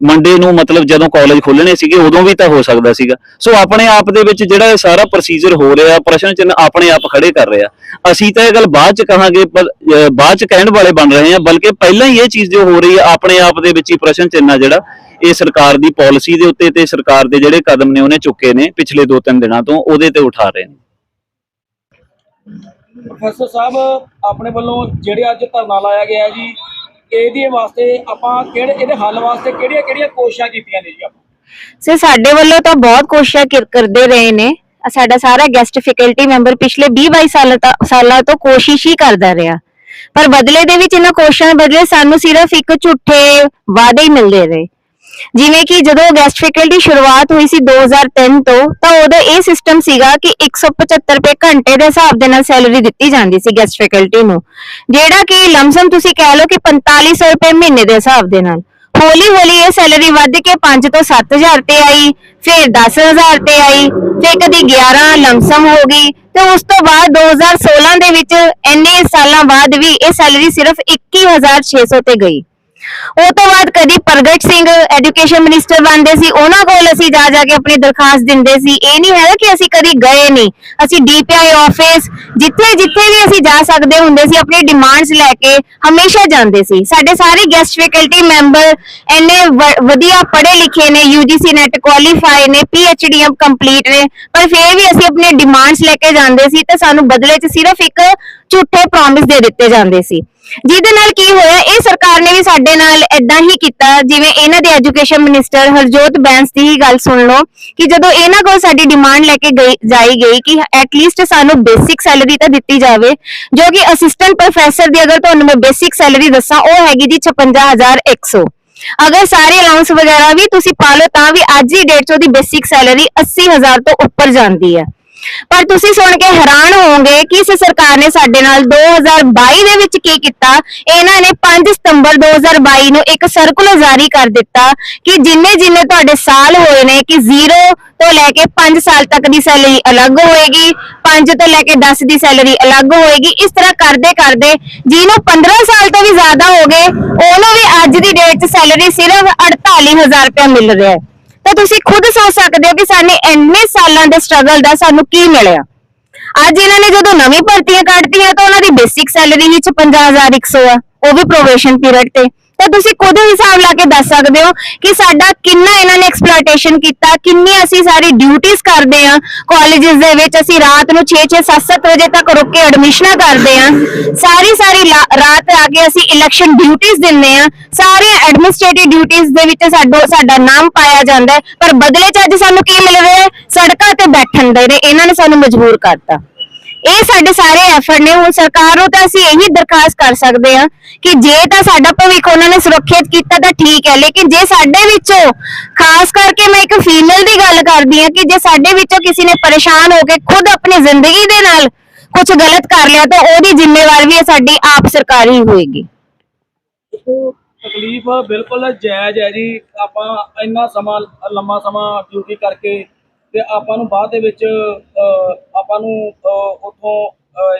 ਮੰਡੇ ਨੂੰ ਮਤਲਬ ਜਦੋਂ ਕਾਲਜ ਖੁੱਲਣੇ ਸੀਗੇ, ਉਦੋਂ ਵੀ ਤਾਂ ਹੋ ਸਕਦਾ ਸੀਗਾ। ਸੋ ਆਪਣੇ ਆਪ ਦੇ ਵਿੱਚ ਜਿਹੜਾ ਇਹ ਸਾਰਾ ਪ੍ਰੋਸੀਜਰ ਹੋ ਰਿਹਾ, ਪ੍ਰਸ਼ਨ ਚਿੰਨ੍ਹ ਆਪਣੇ ਆਪ ਖੜੇ ਕਰ ਰਿਹਾ। ਅਸੀਂ ਤਾਂ ਇਹ ਗੱਲ ਬਾਅਦ ਚ ਕਹਾਂਗੇ ਬਾਅਦ ਚ ਕਹਿਣ ਵਾਲੇ ਬਣ ਰਹੇ ਹਾਂ, ਬਲਕਿ ਪਹਿਲਾਂ ਹੀ ਇਹ ਚੀਜ਼ ਜੋ ਹੋ ਰਹੀ ਹੈ, ਆਪਣੇ ਆਪ ਦੇ ਵਿੱਚ ਹੀ ਪ੍ਰਸ਼ਨ ਚਿੰਨ੍ਹ ਆ ਜਿਹੜਾ, ਇਹ ਸਰਕਾਰ ਦੀ ਪਾਲਿਸੀ ਦੇ ਉੱਤੇ ਤੇ ਸਰਕਾਰ ਦੇ ਜਿਹੜੇ ਕਦਮ ਨੇ, ਉਹਨੇ ਚੁੱਕੇ ਨੇ ਪਿਛਲੇ 2-3 ਦਿਨਾਂ ਤੋਂ, ਉਹਦੇ ਤੇ ਉਠਾ ਰਹੇ ਨੇ। ਪ੍ਰੋਫੈਸਰ ਸਾਹਿਬ, ਆਪਣੇ ਵੱਲੋਂ ਜਿਹੜੇ ਅੱਜ ਧਰਨਾ ਲਾਇਆ ਗਿਆ ਜੀ ਇਹਦੇ ਵਾਸਤੇ ਆਪਾਂ ਕਿਹੜੇ ਇਹਦੇ ਹੱਲ ਵਾਸਤੇ ਕਿਹੜੀਆਂ ਕਿਹੜੀਆਂ ਕੋਸ਼ਿਸ਼ਾਂ ਕੀਤੀਆਂ ਨੇ ਜੀ ਆਪਾਂ? ਸਰ, ਸਾਡੇ ਵੱਲੋਂ ਤਾਂ ਬਹੁਤ ਕੋਸ਼ਿਸ਼ਾਂ ਕਰ- ਕਰਦੇ ਰਹੇ ਨੇ। ਅਹ ਸਾਡਾ ਸਾਰਾ ਗੈਸਟ ਫੈਕਲਟੀ ਮੈਂਬਰ ਪਿਛਲੇ 20-22 ਸਾਲਾਂ ਤੋਂ ਸਾਲਾਂ ਤੋਂ ਕੋਸ਼ਿਸ਼ ਹੀ ਕਰਦਾ ਰਿਹਾ। ਪਰ ਬਦਲੇ ਦੇ ਵਿੱਚ ਇਹਨਾਂ ਕੋਸ਼ਿਸ਼ਾਂ ਦੇ ਬਦਲੇ ਸਾਨੂੰ ਸਿਰਫ ਇੱਕ ਝੂਠੇ ਵਾਅਦੇ ਹੀ ਮਿਲਦੇ ਰਹੇ। ਜਿਵੇਂ ਕਿ ਜਦੋਂ ਗੈਸਟ ਫੈਕਲਟੀ ਸ਼ੁਰੂਆਤ ਹੋਈ ਸੀ 2003 ਤੋਂ, ਤਾਂ ਉਦੋਂ ਇਹ ਸਿਸਟਮ ਸੀਗਾ ਕਿ 175 ਰੁਪਏ ਘੰਟੇ ਦੇ ਹਿਸਾਬ ਦੇ ਨਾਲ ਸੈਲਰੀ ਦਿੱਤੀ ਜਾਂਦੀ ਸੀ ਗੈਸਟ ਫੈਕਲਟੀ ਨੂੰ। ਜਿਹੜਾ ਕਿ ਲਮਸਮ ਤੁਸੀਂ ਕਹਿ ਲਓ ਕਿ 4500 ਰੁਪਏ ਮਹੀਨੇ ਦੇ ਹਿਸਾਬ ਦੇ ਨਾਲ। ਹੌਲੀ ਹੌਲੀ ਇਹ ਸੈਲਰੀ ਵੱਧ ਕੇ 5 ਤੋਂ 7000 ਤੇ ਆਈ, ਫਿਰ 10000 ਤੇ ਆਈ, ਫਿਰ ਕਦੀ 11 ਲਮਸਮ ਹੋ ਗਈ। ਤੇ ਉਸ ਤੋਂ ਬਾਅਦ 2016 ਦੇ ਵਿੱਚ ਇੰਨੇ ਸਾਲਾਂ ਬਾਅਦ ਵੀ ਇਹ ਸੈਲਰੀ ਸਿਰਫ 21600 ਤੇ ਗਈ। ਉਹ ਤੋਂ ਬਾਅਦ ਕਦੀ ਪ੍ਰਗਟ ਸਿੰਘ ਐਜੂਕੇਸ਼ਨ ਮਿਨਿਸਟਰ ਬਣਦੇ ਸੀ, ਉਹਨਾਂ ਕੋਲ ਅਸੀਂ ਜਾ ਜਾ ਕੇ ਆਪਣੀ ਦਰਖਾਸਤ ਦਿੰਦੇ ਸੀ। ਇਹ ਨਹੀਂ ਹੈਗਾ ਕਿ ਅਸੀਂ ਕਦੀ ਗਏ ਨਹੀਂ। ਅਸੀਂ ਡੀਪੀਆਈ ਆਫਿਸ ਜਿੱਥੇ ਜਿੱਥੇ ਵੀ ਅਸੀਂ ਜਾ ਸਕਦੇ ਹੁੰਦੇ ਸੀ, ਆਪਣੀ ਡਿਮਾਂਡਸ ਲੈ ਕੇ ਹਮੇਸ਼ਾ ਜਾਂਦੇ ਸੀ। ਸਾਡੇ ਸਾਰੇ ਗੈਸਟ ਫੈਕਲਟੀ ਮੈਂਬਰ ਇੰਨੇ ਵਧੀਆ ਪੜ੍ਹੇ ਲਿਖੇ ਨੇ ਯੂਜੀਸੀ ਨੈਟ ਕੁਆਲੀਫਾਈ ਨੇ ਪੀਐਚਡੀਐਮ ਕੰਪਲੀਟ ਨੇ, ਪਰ ਫਿਰ ਵੀ ਅਸੀਂ ਆਪਣੇ ਡਿਮਾਂਡਸ ਲੈ ਕੇ ਜਾਂਦੇ ਸੀ, ਤੇ ਸਾਨੂੰ ਬਦਲੇ 'ਚ ਸਿਰਫ ਇੱਕ ਝੂਠੇ ਪ੍ਰੋਮਿਸ ਦੇ ਦਿੱਤੇ ਜਾਂਦੇ ਸੀ। ਜਿਹਦੇ ਨਾਲ ਕੀ ਹੋਇਆ, ਇਹ ਸਰਕਾਰ ਨੇ ਵੀ ਸਾਡੇ ਨਾਲ ਇਦਾਂ ਹੀ ਕੀਤਾ, ਜਿਵੇਂ ਇਹਨਾਂ ਦੇ ਐਜੂਕੇਸ਼ਨ ਮਿਨਿਸਟਰ ਹਰਜੋਤ ਬੈਂਸ ਦੀ ਹੀ ਗੱਲ ਸੁਣ ਲਓ, ਕਿ ਜਦੋਂ ਇਹਨਾਂ ਕੋਲ ਸਾਡੀ ਡਿਮਾਂਡ ਲੈ ਕੇ ਗਈ, ਜਾਈ ਗਈ ਕਿ ਐਟਲੀਸਟ ਸਾਨੂੰ ਬੇਸਿਕ ਸੈਲਰੀ ਤਾਂ ਦਿੱਤੀ ਜਾਵੇ, ਜੋ ਕਿ ਅਸਿਸਟੈਂਟ ਪ੍ਰੋਫੈਸਰ ਦੀ ਅਗਰ ਤੁਹਾਨੂੰ ਮੈਂ ਬੇਸਿਕ ਸੈਲਰੀ ਦੱਸਾਂ, ਉਹ ਹੈਗੀ ਜੀ 56100 ਅਗਰ ਸਾਰੇ ਅਲਾਉਂਸ ਵਗੈਰਾ ਵੀ ਤੁਸੀਂ ਪਾ ਲਓ, ਤਾਂ ਵੀ ਅੱਜ ਦੀ ਡੇਟ 'ਚ ਉਹਦੀ ਬੇਸਿਕ ਸੈਲਰੀ 80000 ਤੋਂ ਉੱਪਰ ਜਾਂਦੀ ਹੈ। ਪਰ ਤੁਸੀਂ ਸੁਣ ਕੇ ਹੈਰਾਨ ਹੋਵੋਗੇ ਕਿ ਇਸ ਸਰਕਾਰ ਨੇ ਸਾਡੇ ਨਾਲ 2022 ਦੇ ਵਿੱਚ ਕੀ ਕੀਤਾ? ਇਹਨਾਂ ਨੇ 5 ਸਤੰਬਰ 2022 ਨੂੰ ਇੱਕ ਸਰਕੂਲਰ ਜਾਰੀ ਕਰ ਦਿੱਤਾ ਕਿ ਜਿੰਨੇ ਜਿੰਨੇ ਤੁਹਾਡੇ ਸਾਲ ਹੋਏ ਨੇ ਕਿ 0 ਤੋਂ ਲੈ ਕੇ 5 ਸਾਲ ਤੱਕ ਦੀ ਸੈਲਰੀ ਅਲੱਗ ਹੋਏਗੀ 5 ਤੋਂ ਲੈ ਕੇ 10 ਦੀ ਸੈਲਰੀ ਅਲੱਗ ਹੋਏਗੀ, ਇਸ ਤਰ੍ਹਾਂ ਕਰਦੇ ਕਰਦੇ ਜਿਹਨੂੰ 15 ਸਾਲ ਤੋਂ ਵੀ ਜ਼ਿਆਦਾ ਹੋ ਗਏ, ਉਹਨੂੰ ਵੀ ਅੱਜ ਦੀ ਡੇਟ 'ਚ ਸੈਲਰੀ ਸਿਰਫ 48000 ਰੁਪਏ ਮਿਲ ਰਿਹਾ ਹੈ। ਤਾਂ ਤੁਸੀਂ ਖੁਦ ਸੋਚ ਸਕਦੇ ਹੋ ਕਿ ਸਾਡੇ ਇੰਨੇ ਸਾਲਾਂ ਦੇ ਸਟਰਗਲ ਦਾ ਸਾਨੂੰ ਕੀ ਮਿਲਿਆ? ਅੱਜ ਇਹਨਾਂ ਨੇ ਜਦੋਂ ਨਵੀਂ ਭਰਤੀਆਂ ਕੱਢਤੀਆਂ ਤਾਂ ਉਹਨਾਂ ਦੀ ਬੇਸਿਕ ਸੈਲਰੀ ਹੀ 55100 ਆ, ਉਹ ਵੀ ਪ੍ਰੋਬੇਸ਼ਨ ਪੀਰੀਅਡ ਤੇ। ਤਾਂ ਤੁਸੀਂ ਖੁਦ ਹਿਸਾਬ ਲਾ ਕੇ ਦੱਸ ਸਕਦੇ ਹੋ ਕਿ ਸਾਡਾ ਕਿੰਨਾ ਇਹਨਾਂ ਨੇ ਐਕਸਪਲੋਇਟੇਸ਼ਨ ਕੀਤਾ, ਕਿੰਨੀ ਅਸੀਂ ਸਾਰੀ ਡਿਊਟੀਆਂ ਕਰਦੇ ਆ ਕਾਲਜਸ ਦੇ ਵਿੱਚ ਅਸੀਂ ਰਾਤ ਨੂੰ 6-6 7-7 ਵਜੇ ਤੱਕ ਰੁਕ ਕੇ ਐਡਮਿਸ਼ਨਾਂ ਕਰਦੇ ਆ ਸਾਰੀ ਸਾਰੀ ਰਾਤ ਆ ਕੇ ਅਸੀਂ ਇਲੈਕਸ਼ਨ ਡਿਊਟੀਆਂ ਦਿੰਦੇ ਆ ਸਾਰੇ ਐਡਮਿਨਿਸਟ੍ਰੇਟਿਵ ਡਿਊਟੀਆਂ ਦੇ ਵਿੱਚ ਸਾਡੋ, ਸਾਡਾ ਨਾਮ ਪਾਇਆ ਜਾਂਦਾ ਹੈ। ਪਰ ਬਦਲੇ ਚ ਅੱਜ ਸਾਨੂੰ ਕੀ ਮਿਲ ਰਿਹਾ ਸੜਕਾਂ ਤੇ ਬੈਠਣ ਦੇ ਨੇ। ਇਹਨਾਂ ਨੇ ਸਾਨੂੰ ਮਜਬੂਰ ਕਰਤਾ। ਇਹ ਸਾਡੇ ਸਾਰੇ ਐਫਰਟ ਨੇ, ਹੁਣ ਸਰਕਾਰ ਨੂੰ ਤਾਂ ਅਸੀਂ ਇਹੀ ਦਰਖਾਸਤ ਕਰ ਸਕਦੇ ਹਾਂ ਕਿ ਜੇ ਤਾਂ ਸਾਡਾ ਭਵਿੱਖ ਉਹਨਾਂ ਨੇ ਸੁਰੱਖਿਅਤ ਕੀਤਾ ਤਾਂ ਠੀਕ ਹੈ, ਲੇਕਿਨ ਜੇ ਸਾਡੇ ਵਿੱਚੋਂ, ਖਾਸ ਕਰਕੇ ਮੈਂ ਇੱਕ ਫੀਮੇਲ ਦੀ ਗੱਲ ਕਰਦੀ ਹਾਂ ਕਿ ਜੇ ਸਾਡੇ ਵਿੱਚੋਂ ਕਿਸੇ ਨੇ ਪਰੇਸ਼ਾਨ ਹੋ ਕੇ ਖੁਦ ਆਪਣੀ ਜ਼ਿੰਦਗੀ ਦੇ ਨਾਲ ਕੁਝ ਗਲਤ ਕਰ ਲਿਆ, ਤਾਂ ਉਹਦੀ ਜ਼ਿੰਮੇਵਾਰ ਵੀ ਸਾਡੀ ਆਪ ਸਰਕਾਰ ਹੀ ਹੋਏਗੀ। ਤਕਲੀਫ ਬਿਲਕੁਲ ਜਾਇਜ਼ ਹੈ ਜੀ। ਆਪਾਂ ਇੰਨਾ ਸਮਾਂ, ਲੰਮਾ ਸਮਾਂ ਡਿਊਟੀ ਕਰਕੇ ਤੇ ਆਪਾਂ ਨੂੰ ਬਾਅਦ ਦੇ ਵਿੱਚ ਆਪਾਂ ਨੂੰ ਅਹ, ਉੱਥੋਂ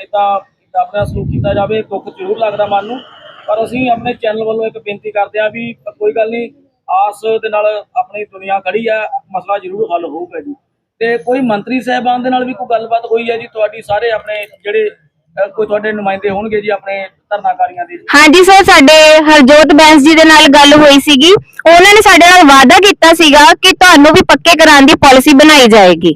ਇਦਾਂ ਆਪਣਾ ਸਲੂਕ ਕੀਤਾ ਜਾਵੇ ਦੁੱਖ ਜ਼ਰੂਰ ਲੱਗਦਾ ਮਨ ਨੂੰ। ਪਰ ਅਸੀਂ ਆਪਣੇ ਚੈਨਲ ਵੱਲੋਂ ਇੱਕ ਬੇਨਤੀ ਕਰਦੇ ਹਾਂ ਵੀ ਕੋਈ ਗੱਲ ਨਹੀਂ ਆਸ ਦੇ ਨਾਲ ਆਪਣੀ ਦੁਨੀਆ ਖੜੀ ਆ ਮਸਲਾ ਜ਼ਰੂਰ ਹੱਲ ਹੋਊਗਾ ਜੀ। ਤੇ ਕੋਈ ਮੰਤਰੀ ਸਾਹਿਬਾਨ ਦੇ ਨਾਲ ਵੀ ਕੋਈ ਗੱਲਬਾਤ ਹੋਈ ਹੈ ਜੀ ਤੁਹਾਡੀ ਸਾਰੇ ਆਪਣੇ ਜਿਹੜੇ ਅਹ, ਕੋਈ ਤੁਹਾਡੇ ਨੁਮਾਇੰਦੇ ਹੋਣਗੇ ਜੀ ਆਪਣੇ ਧਰਨਾਕਾਰੀਆਂ ਦੇ? ਹਾਂਜੀ ਸਰ ਸਾਡੇ ਹਰਜੋਤ ਬੈਂਸ ਜੀ ਦੇ ਨਾਲ ਗੱਲ ਹੋਈ ਸੀਗੀ। ਉਹਨਾਂ ਨੇ ਸਾਡੇ ਨਾਲ ਵਾਅਦਾ ਕੀਤਾ ਸੀਗਾ ਕਿ ਤੁਹਾਨੂੰ ਵੀ ਪੱਕੇ ਕਰਾਉਣ ਦੀ ਪਾਲਿਸੀ ਬਣਾਈ ਜਾਏਗੀ।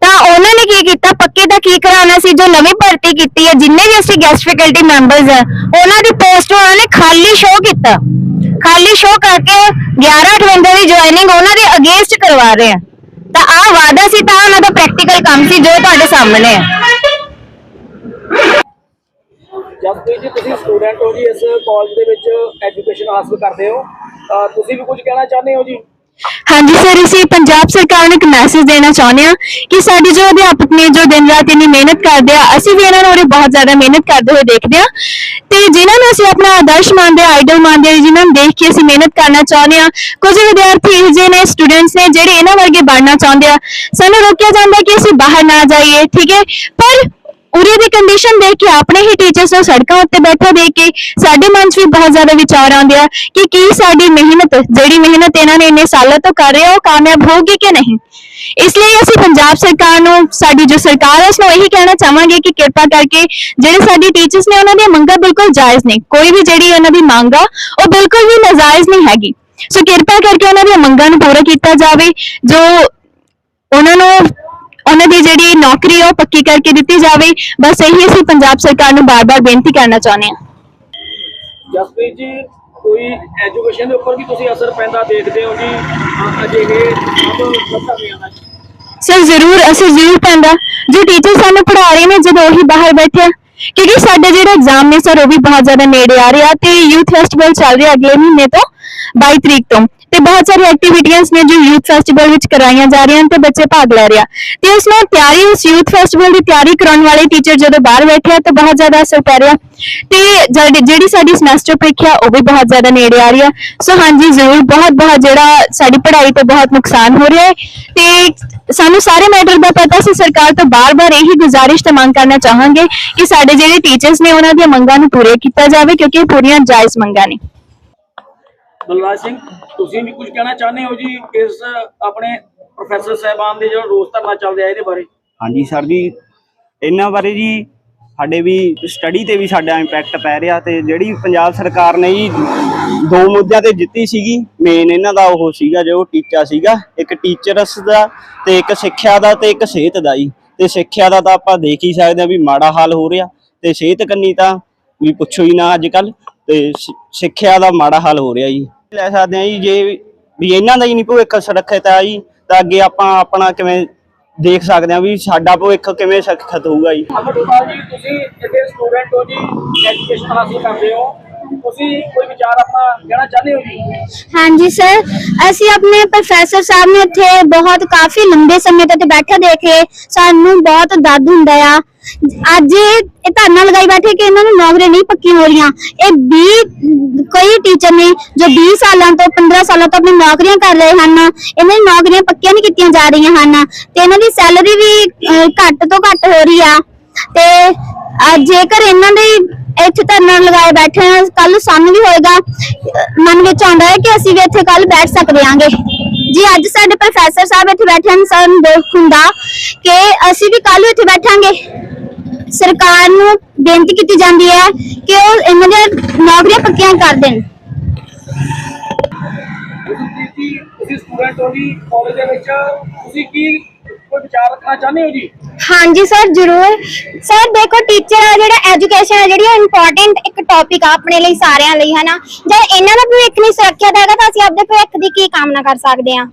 ਤਾਂ ਉਹਨਾਂ ਨੇ ਕੀ ਕੀਤਾ? ਪੱਕੇ ਦਾ ਕੀ ਕਰਾਉਣਾ ਸੀ? ਜੋ ਨਵੀਂ ਭਰਤੀ ਕੀਤੀ ਹੈ ਜਿੰਨੇ ਵੀ ਅਸੀਂ ਗੈਸਟ ਫੈਕਲਟੀ ਮੈਂਬਰਸ ਆ ਉਹਨਾਂ ਦੀ ਪੋਸਟ ਉਹਨਾਂ ਨੇ ਖਾਲੀ ਸ਼ੋਅ ਕੀਤਾ। ਖਾਲੀ ਸ਼ੋਅ ਕਰਕੇ 11 ਦੀ ਜੁਆਇਨਿੰਗ ਉਹਨਾਂ ਦੇ ਅਗੇਂਸਟ ਕਰਵਾ ਰਹੇ ਆ। ਤਾਂ ਆਹ ਵਾਅਦਾ ਸੀ ਤਾਂ ਉਹਨਾਂ ਦਾ ਪ੍ਰੈਕਟੀਕਲ ਕੰਮ ਸੀ ਜੋ ਤੁਹਾਡੇ ਸਾਹਮਣੇ ਹੈ ਜਸਪ੍ਰੀਤ ਜੀ, ਤੁਸੀਂ ਸਟੂਡੈਂਟ ਹੋ ਜੀ, ਇਸ ਕਾਲਜ ਦੇ ਵਿੱਚ ਐਜੂਕੇਸ਼ਨ ਹਾਸਲ ਕਰਦੇ ਹੋ। ਤਾਂ ਤੁਸੀਂ ਵੀ ਕੁਝ ਕਹਿਣਾ ਚਾਹੁੰਦੇ ਹੋ ਜੀ? ਹਾਂਜੀ ਸਰ, ਅਸੀਂ ਪੰਜਾਬ ਸਰਕਾਰ ਨੂੰ ਇੱਕ ਮੈਸੇਜ ਦੇਣਾ ਚਾਹੁੰਦੇ ਹਾਂ ਕਿ ਸਾਡੇ ਜੋ ਅਧਿਆਪਕ ਨੇ, ਜੋ ਦਿਨ ਰਾਤ ਇੰਨੀ ਮਿਹਨਤ ਕਰਦੇ ਆ, ਅਸੀਂ ਵੀ ਇਹਨਾਂ ਨੂੰ ਉਰੇ ਬਹੁਤ ਜ਼ਿਆਦਾ ਮਿਹਨਤ ਕਰਦੇ ਹੋਏ ਦੇਖਦੇ ਆ ਤੇ ਜਿਨ੍ਹਾਂ ਨੂੰ ਅਸੀਂ ਆਪਣਾ ਆਦਰਸ਼ ਮੰਨਦੇ ਆ ਆਈਡਲ ਮੰਨਦੇ ਆ ਜਿਨ੍ਹਾਂ ਨੂੰ ਦੇਖ ਕੇ ਅਸੀਂ ਮਿਹਨਤ ਕਰਨਾ ਚਾਹੁੰਦੇ ਆ ਕੁਝ ਵਿਦਿਆਰਥੀ ਇਹੋ ਜਿਹੇ ਨੇ ਸਟੂਡੈਂਟਸ ਨੇ, ਜਿਹੜੇ ਇਹਨਾਂ ਵਰਗੇ ਬਣਨਾ ਚਾਹੁੰਦੇ ਆ। ਸਾਨੂੰ ਰੋਕਿਆ ਜਾਂਦਾ ਕਿ ਅਸੀਂ ਬਾਹਰ ਨਾ ਜਾਈਏ, ਠੀਕ ਹੈ? ਪਰ ਉਰੇ ਦੀ ਕੰਡੀਸ਼ਨ ਦੇਖ ਕੇ ਆਪਣੇ ਹੀ ਟੀਚਰਸ ਨੂੰ ਸੜਕਾਂ ਉੱਤੇ ਬੈਠਾ ਦੇਖ ਕੇ ਸਾਡੇ ਮਨ 'ਚ ਵੀ ਬਹੁਤ ਜ਼ਿਆਦਾ ਵਿਚਾਰ ਆਉਂਦੇ ਆ ਕਿ ਕੀ ਸਾਡੀ ਮਿਹਨਤ, ਜਿਹੜੀ ਮਿਹਨਤ ਇਹਨਾਂ ਨੇ ਇੰਨੇ ਸਾਲਾਂ ਤੋਂ ਕਰ ਰਹੇ ਆ, ਉਹ ਕਾਮਯਾਬ ਹੋਊਗੀ ਕਿ ਨਹੀਂ? ਇਸ ਲਈ ਅਸੀਂ ਪੰਜਾਬ ਸਰਕਾਰ ਨੂੰ, ਸਾਡੀ ਜੋ ਸਰਕਾਰ ਹੈ ਉਸ ਨੂੰ ਇਹੀ ਕਹਿਣਾ ਚਾਹਾਂਗੇ ਕਿ ਕਿਰਪਾ ਕਰਕੇ ਜਿਹੜੇ ਸਾਡੇ ਟੀਚਰਸ ਨੇ ਉਹਨਾਂ ਦੀਆਂ ਮੰਗਾਂ ਬਿਲਕੁਲ ਜਾਇਜ਼ ਨੇ। ਕੋਈ ਵੀ ਜਿਹੜੀ ਉਹਨਾਂ ਦੀ ਮੰਗ ਆ, ਉਹ ਬਿਲਕੁਲ ਵੀ ਨਾਜਾਇਜ਼ ਨਹੀਂ ਹੈਗੀ। ਸੋ ਕਿਰਪਾ ਕਰਕੇ ਉਹਨਾਂ ਦੀਆਂ ਮੰਗਾਂ ਨੂੰ ਪੂਰਾ ਕੀਤਾ ਜਾਵੇ, ਜੋ ਉਹਨਾਂ ਨੂੰ ਦੀ ਜਿਹੜੀ ਨੌਕਰੀ ਉਹ ਪੱਕੀ ਕਰਕੇ ਦਿੱਤੀ ਜਾਵੇ। ਬਸ ਇਹੀ ਅਸੀਂ ਪੰਜਾਬ ਸਰਕਾਰ ਨੂੰ ਬਾਰ-ਬਾਰ ਬੇਨਤੀ ਕਰਨਾ ਚਾਹੁੰਦੇ ਹਾਂ। ਜਸਪ੍ਰੀਤ ਜੀ ਕੋਈ ਐਜੂਕੇਸ਼ਨ ਦੇ ਉੱਪਰ ਵੀ ਤੁਸੀਂ ਅਸਰ ਪੈਂਦਾ ਦੇਖਦੇ ਹੋ ਜੀ? ਅ- ਅਜਿਹੇ ਸਭ ਧਰਨਿਆਂ ਦਾ ਜੀ ਸਰ ਜ਼ਰੂਰ ਅਸੀਂ ਜ਼ਰੂਰ ਪੈਂਦਾ। ਜੋ ਟੀਚਰ ਸਾਨੂੰ ਪੜ੍ਹਾ ਰਹੇ ਨੇ ਜਦੋਂ ਉਹੀ ਬਾਹਰ ਬੈਠੇ ਆ। ਕਿਉਂਕਿ ਸਾਡੇ ਜਿਹੜੇ ਐਗਜ਼ਾਮ ਨੇ ਸਰ ਉਹ ਵੀ ਬਹੁਤ ਜ਼ਿਆਦਾ ਨੇੜੇ ਆ ਰਹੇ ਤੇ ਯੂਥ ਫੈਸਟੀਵਲ ਚੱਲ ਰਿਹਾ ਅਗਲੇ ਮਹੀਨੇ ਤੋਂ 22 ਤਰੀਕ ਤੋਂ। ਤੇ ਬਹੁਤ ਸਾਰੀ ਐਕਟੀਵਿਟੀਆਂ ਨੇ ਜੋ ਯੂਥ ਫੈਸਟੀਵਲ ਵਿੱਚ ਕਰਾਈਆਂ ਜਾ ਰਹੀਆਂ ਹਨ ਤੇ ਬੱਚੇ ਭਾਗ ਲੈ ਰਿਹਾ ਤੇ ਉਸ ਨਾਲ ਤਿਆਰੀ, ਉਸ ਯੂਥ ਫੈਸਟੀਵਲ ਦੀ ਤਿਆਰੀ ਕਰਾਉਣ ਵਾਲੇ ਟੀਚਰ ਜਦੋਂ ਬਾਹਰ ਬੈਠੇ ਆ ਤਾਂ ਬਹੁਤ ਜ਼ਿਆਦਾ ਅਸਰ ਪੈ ਰਿਹਾ। ਤੇ ਜਿਹੜੀ ਸਾਡੀ ਸਮੈਸਟਰ ਪ੍ਰੀਖਿਆ ਉਹ ਵੀ ਬਹੁਤ ਜ਼ਿਆਦਾ ਨੇੜੇ ਆ ਰਹੀ ਹੈ ਸੋ ਹਾਂਜੀ, ਜ਼ਰੂਰ ਬਹੁਤ ਬਹੁਤ ਜਿਹੜਾ ਸਾਡੀ ਪੜ੍ਹਾਈ ਤੇ ਬਹੁਤ ਨੁਕਸਾਨ ਹੋ ਰਿਹਾ ਹੈ। ਤੇ ਸਾਨੂੰ ਸਾਰੇ ਮੈਟਰ ਦਾ ਪਤਾ ਸੀ, ਸਰਕਾਰ ਤੋਂ ਬਾਰ-ਬਾਰ ਇਹੀ ਗੁਜ਼ਾਰਿਸ਼ ਤੇ ਮੰਗ ਕਰਨਾ ਚਾਹਾਂਗੇ ਕਿ ਸਾਡੇ ਜਿਹੜੇ ਟੀਚਰਸ ਨੇ ਉਹਨਾਂ ਦੀਆਂ ਮੰਗਾਂ ਨੂੰ ਪੂਰੇ ਕੀਤਾ ਜਾਵੇ ਕਿਉਂਕਿ ਇਹ ਪੂਰੀਆਂ ਜਾਇਜ਼ ਮੰਗਾਂ ਨੇ। ਬਲਰਾਜ ਸਿੰਘ, ਤੁਸੀਂ ਵੀ ਕੁਝ ਕਹਿਣਾ ਚਾਹੁੰਦੇ ਹੋ ਜੀ ਇਸ ਆਪਣੇ ਪ੍ਰੋਫੈਸਰ ਸਾਹਿਬਾਨ ਦੇ ਜੋ ਰੋਸ ਧਰਨਾ ਚੱਲ ਰਿਹਾ ਇਹਦੇ ਬਾਰੇ? ਹਾਂਜੀ ਸਰ ਜੀ, ਇਹਨਾਂ ਬਾਰੇ ਜੀ ਸਾਡੇ ਵੀ ਸਟੱਡੀ ਤੇ ਵੀ ਸਾਡਾ ਇੰਪੈਕਟ ਪੈ ਰਿਹਾ ਤੇ ਜਿਹੜੀ ਪੰਜਾਬ ਸਰਕਾਰ ਨੇ ਜੀ ਦੋ ਮੁੱਦਿਆਂ ਤੇ ਜਿੱਤੀ ਸੀਗੀ ਮੇਨ ਇਹਨਾਂ ਦਾ ਉਹ ਸੀਗਾ ਜੋ ਟੀਚਾ ਸੀਗਾ, ਇੱਕ ਟੀਚਰਸ ਦਾ ਤੇ ਇੱਕ ਸਿੱਖਿਆ ਦਾ ਤੇ ਇੱਕ ਸਿਹਤ ਦਾ ਜੀ। ਤੇ ਸਿੱਖਿਆ ਦਾ ਤਾਂ ਆਪਾਂ ਦੇਖ ਹੀ ਸਕਦੇ ਆ ਵੀ ਮਾੜਾ ਹਾਲ ਹੋ ਰਿਹਾ ਤੇ ਸਿਹਤ ਕੰਨੀ ਤਾਂ ਵੀ ਪੁੱਛੋ ਹੀ ਨਾ ਅੱਜ ਕੱਲ ਤੇ ਸਿੱਖਿਆ ਦਾ ਮਾੜਾ ਹਾਲ ਹੋ ਰਿਹਾ ਜੀ। ਲੈ ਸਕਦੇ ਆ ਜੀ, ਜੇ ਵੀ ਇਹਨਾਂ ਦਾ ਹੀ ਨਹੀਂ ਭਵਿੱਖ ਸੁਰੱਖਿਅਤ ਆ ਜੀ, ਤਾਂ ਅੱਗੇ ਆਪਾਂ ਆਪਣਾ ਕਿਵੇਂ ਦੇਖ ਸਕਦੇ ਆ ਵੀ ਸਾਡਾ ਭਵਿੱਖ ਕਿਵੇਂ ਸੁਰੱਖਿਅਤ ਹੋਊਗਾ ਜੀ। ਅਮਰਪਾਲ ਜੀ, ਤੁਸੀਂ ਇੱਥੇ ਸਟੂਡੈਂਟ ਹੋ ਜੀ ਐਜੂਕੇਸ਼ਨ ਹਾਸਲ ਕਰਦੇ ਹੋ। ਤੁਸੀਂ ਕੋਈ ਵਿਚਾਰ ਆਪਣਾ ਕਹਿਣਾ ਚਾਹੁੰਦੇ ਹੋ ਜੀ? ਹਾਂਜੀ ਸਰ ਅਸੀਂ ਆਪਣੇ ਪ੍ਰੋਫੈਸਰ ਸਾਹਿਬ ਨੇ ਇੱਥੇ ਬਹੁਤ ਕਾਫੀ ਲੰਬੇ ਸਮੇਂ ਤੱਕ ਬੈਠੇ ਦੇਖੇ ਸਾਨੂੰ ਬਹੁਤ ਦਰਦ ਹੁੰਦਾ ਆ। ਅੱਜ ਇਹ ਧਰਨਾ ਲਗਾਈ ਬੈਠੇ ਕਿ ਇਹਨਾਂ ਨੂੰ ਨੌਕਰੀਆਂ ਨਹੀਂ ਪੱਕੀਆਂ ਹੋ ਰਹੀਆਂ। ਇਹ 20 ਕਈ ਟੀਚਰ ਨੇ ਜੋ 20 ਸਾਲਾਂ ਤੋਂ 15 ਸਾਲਾਂ ਤੋਂ ਆਪਣੀ ਨੌਕਰੀਆਂ ਕਰ ਰਹੇ ਹਨ। ਇਹਨਾਂ ਦੀ ਨੌਕਰੀਆਂ ਪੱਕੀਆਂ ਨਹੀਂ ਕੀਤੀਆਂ ਜਾ ਰਹੀਆਂ ਹਨ। ਤੇ ਇਹਨਾਂ ਦੀ ਸੈਲਰੀ ਵੀ ਘੱਟ ਤੋਂ ਘੱਟ ਹੋ ਰਹੀ ਆ। ਤੇ ਜੇਕਰ ਇਹਨਾਂ ਦੇ ਇੱਥੇ ਧਰਨਾ ਲਗਾਏ ਬੈਠੇ ਆ ਕੱਲ ਸਾਨੂੰ ਵੀ ਹੋਏਗਾ। ਮਨ ਵਿੱਚ ਆਉਂਦਾ ਹੈ ਕਿ ਅਸੀਂ ਵੀ ਇੱਥੇ ਕੱਲ ਬੈਠ ਸਕਦੇ ਆਂਗੇ। ਜੀ, ਅੱਜ ਸਾਡੇ ਪ੍ਰੋਫੈਸਰ ਸਾਹਿਬ ਇੱਥੇ ਬੈਠੇ ਹਨ ਸਾਨੂੰ ਦੁੱਖ ਕਿ ਅਸੀਂ ਵੀ ਕੱਲ ਇੱਥੇ ਬੈਠਾਂਗੇ। ਸਰਕਾਰ ਨੂੰ ਬੇਨਤੀ ਕੀਤੀ ਜਾਂਦੀ ਹੈ ਕਿ ਉਹ ਇਹਨਾਂ ਦੀਆਂ ਨੌਕਰੀਆਂ ਪੱਕੀਆਂ ਕਰ ਦੇਣ। ਤੁਸੀਂ ਸਟੂਡੈਂਟ ਹੋ ਜੀ ਕਾਲਜ ਦੇ ਵਿੱਚ ਤੁਸੀਂ ਕੀ ਕੋਈ ਵਿਚਾਰ ਰੱਖਣਾ ਚਾਹੁੰਦੇ ਹੋ ਜੀ? ਹਾਂਜੀ ਸਰ ਜ਼ਰੂਰ। ਸਰ ਦੇਖੋ ਟੀਚਰ ਆ ਜਿਹੜਾ ਐਜੂਕੇਸ਼ਨ ਹੈ ਜਿਹੜੀ ਇੰਪੋਰਟੈਂਟ ਇੱਕ ਟੌਪਿਕ ਆ ਆਪਣੇ ਲਈ ਸਾਰਿਆਂ ਲਈ ਹਨਾ? ਜਦ ਇਹਨਾਂ ਦਾ ਭਵਿੱਖ ਨਹੀਂ ਸੁਰੱਖਿਅਤ ਹੈਗਾ ਤਾਂ ਅਸੀਂ ਆਪਣੇ ਭਵਿੱਖ ਦੀ ਕੀ ਕਾਮਨਾ ਕਰ ਸਕਦੇ ਹਾਂ?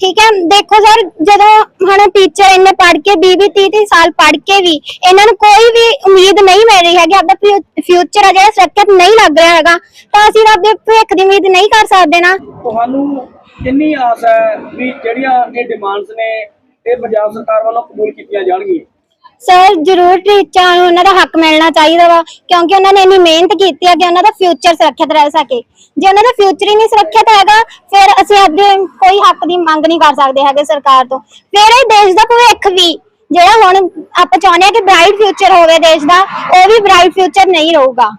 ਠੀਕ ਹੈ? ਦੇਖੋ ਸਰ ਜਦੋਂ ਹੁਣ ਟੀਚਰ ਇੰਨੇ ਪੜ੍ਹ ਕੇ 20 20 30 30 ਸਾਲ ਪੜ੍ਹ ਕੇ ਵੀ ਇਹਨਾਂ ਨੂੰ ਕੋਈ ਵੀ ਉਮੀਦ ਨਹੀਂ ਮਿਲ ਰਹੀ ਹੈਗੀ ਆਪਦਾ ਫਿਊਚਰ ਆ ਜਿਹੜਾ ਸੁਰੱਖਿਅਤ ਨਹੀਂ ਲੱਗ ਰਿਹਾ ਹੈਗਾ ਤਾਂ ਅਸੀਂ ਆਪਣੇ ਭਵਿੱਖ ਦੀ ਉਮੀਦ ਨਹੀਂ ਕਰ ਸਕਦੇ ਨਾ। ਤੁਹਾਨੂੰ ਕਿੰਨੀ ਆਸ ਹੈ ਵੀ ਜਿਹੜੀਆਂ ਇਹ ਡਿਮਾਂਡਸ ਨੇ ਇਹ ਪੰਜਾਬ ਸਰਕਾਰ ਵੱਲੋਂ ਕਬੂਲ ਕੀਤੀਆਂ ਜਾਣਗੀਆਂ। ਸਰ, ਜ਼ਰੂਰ ਟੀਚਰਾਂ ਨੂੰ ਉਹਨਾਂ ਦਾ ਹੱਕ ਮਿਲਣਾ ਚਾਹੀਦਾ ਵਾ, ਕਿਉਂਕਿ ਉਹਨਾਂ ਨੇ ਇੰਨੀ ਮਿਹਨਤ ਕੀਤੀ ਹੈ ਕਿ ਉਹਨਾਂ ਦਾ ਫਿਊਚਰ ਸੁਰੱਖਿਅਤ ਰਹਿ ਸਕੇ। ਜੇ ਉਹਨਾਂ ਦਾ ਫਿਊਚਰ ਹੀ ਨਹੀਂ ਸੁਰੱਖਿਅਤ ਹੈਗਾ, ਫਿਰ ਅਸੀਂ ਆਪਣੇ ਕੋਈ ਹੱਕ ਦੀ ਮੰਗ ਨਹੀਂ ਕਰ ਸਕਦੇ ਹੈਗੇ ਸਰਕਾਰ ਤੋਂ। ਫਿਰ ਇਹ ਦੇਸ਼ ਦਾ ਭਵਿੱਖ ਵੀ, ਜਿਹੜਾ ਹੁਣ ਆਪਾਂ ਚਾਹੁੰਦੇ ਆ ਕਿ ਬ੍ਰਾਈਟ ਫਿਊਚਰ ਹੋਵੇ ਦੇਸ਼ ਦਾ, ਉਹ ਵੀ ਬ੍ਰਾਈਟ ਫਿਊਚਰ ਨਹੀਂ ਰਹੂਗਾ।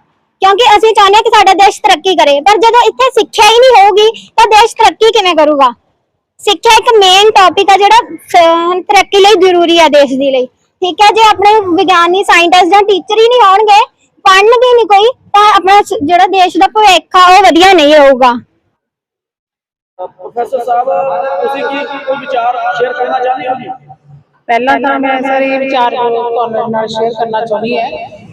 ਕਿਉਂਕਿ ਅਸੀਂ ਚਾਹੁੰਦੇ ਹਾਂ ਕਿ ਸਾਡਾ ਦੇਸ਼ ਤਰੱਕੀ ਕਰੇ, ਪਰ ਜਦੋਂ ਇੱਥੇ ਸਿੱਖਿਆ ਹੀ ਨਹੀਂ ਹੋਊਗੀ, ਤਾਂ ਦੇਸ਼ ਤਰੱਕੀ ਕਿਵੇਂ ਕਰੂਗਾ? ਸਿੱਖਿਆ ਇੱਕ ਮੇਨ ਟੌਪਿਕ ਆ ਜਿਹੜਾ ਤਰੱਕੀ ਲਈ ਜ਼ਰੂਰੀ ਆ ਦੇਸ਼ ਦੀ ਲਈ। ਠੀਕ ਹੈ ਜੇ ਆਪਣੇ ਵਿਗਿਆਨੀ ਸਾਇੰਟਿਸਟ ਜਾਂ ਟੀਚਰ ਹੀ ਨਹੀਂ ਹੋਣਗੇ ਪੜ੍ਹਨਗੇ ਨਹੀਂ ਕੋਈ ਤਾਂ ਆਪਣਾ ਜਿਹੜਾ ਦੇਸ਼ ਦਾ ਭਵਿੱਖ ਆ ਉਹ ਵਧੀਆ ਨਹੀਂ ਰਹੂਗਾ। ਪ੍ਰੋਫੈਸਰ ਸਾਹਿਬ ਤੁਸੀਂ ਕੀ ਕੀ ਕੋਈ ਵਿਚਾਰ ਸ਼ੇਅਰ ਕਰਨਾ ਚਾਹੁੰਦੇ ਹੋ ਜੀ? ਪਹਿਲਾਂ ਤਾਂ ਮੈਂ ਸਰ ਇਹ ਵਿਚਾਰ ਤੁਹਾਡੇ ਨਾਲ ਸ਼ੇਅਰ ਕਰਨਾ ਚਾਹੁੰਦੀ ਹੈ।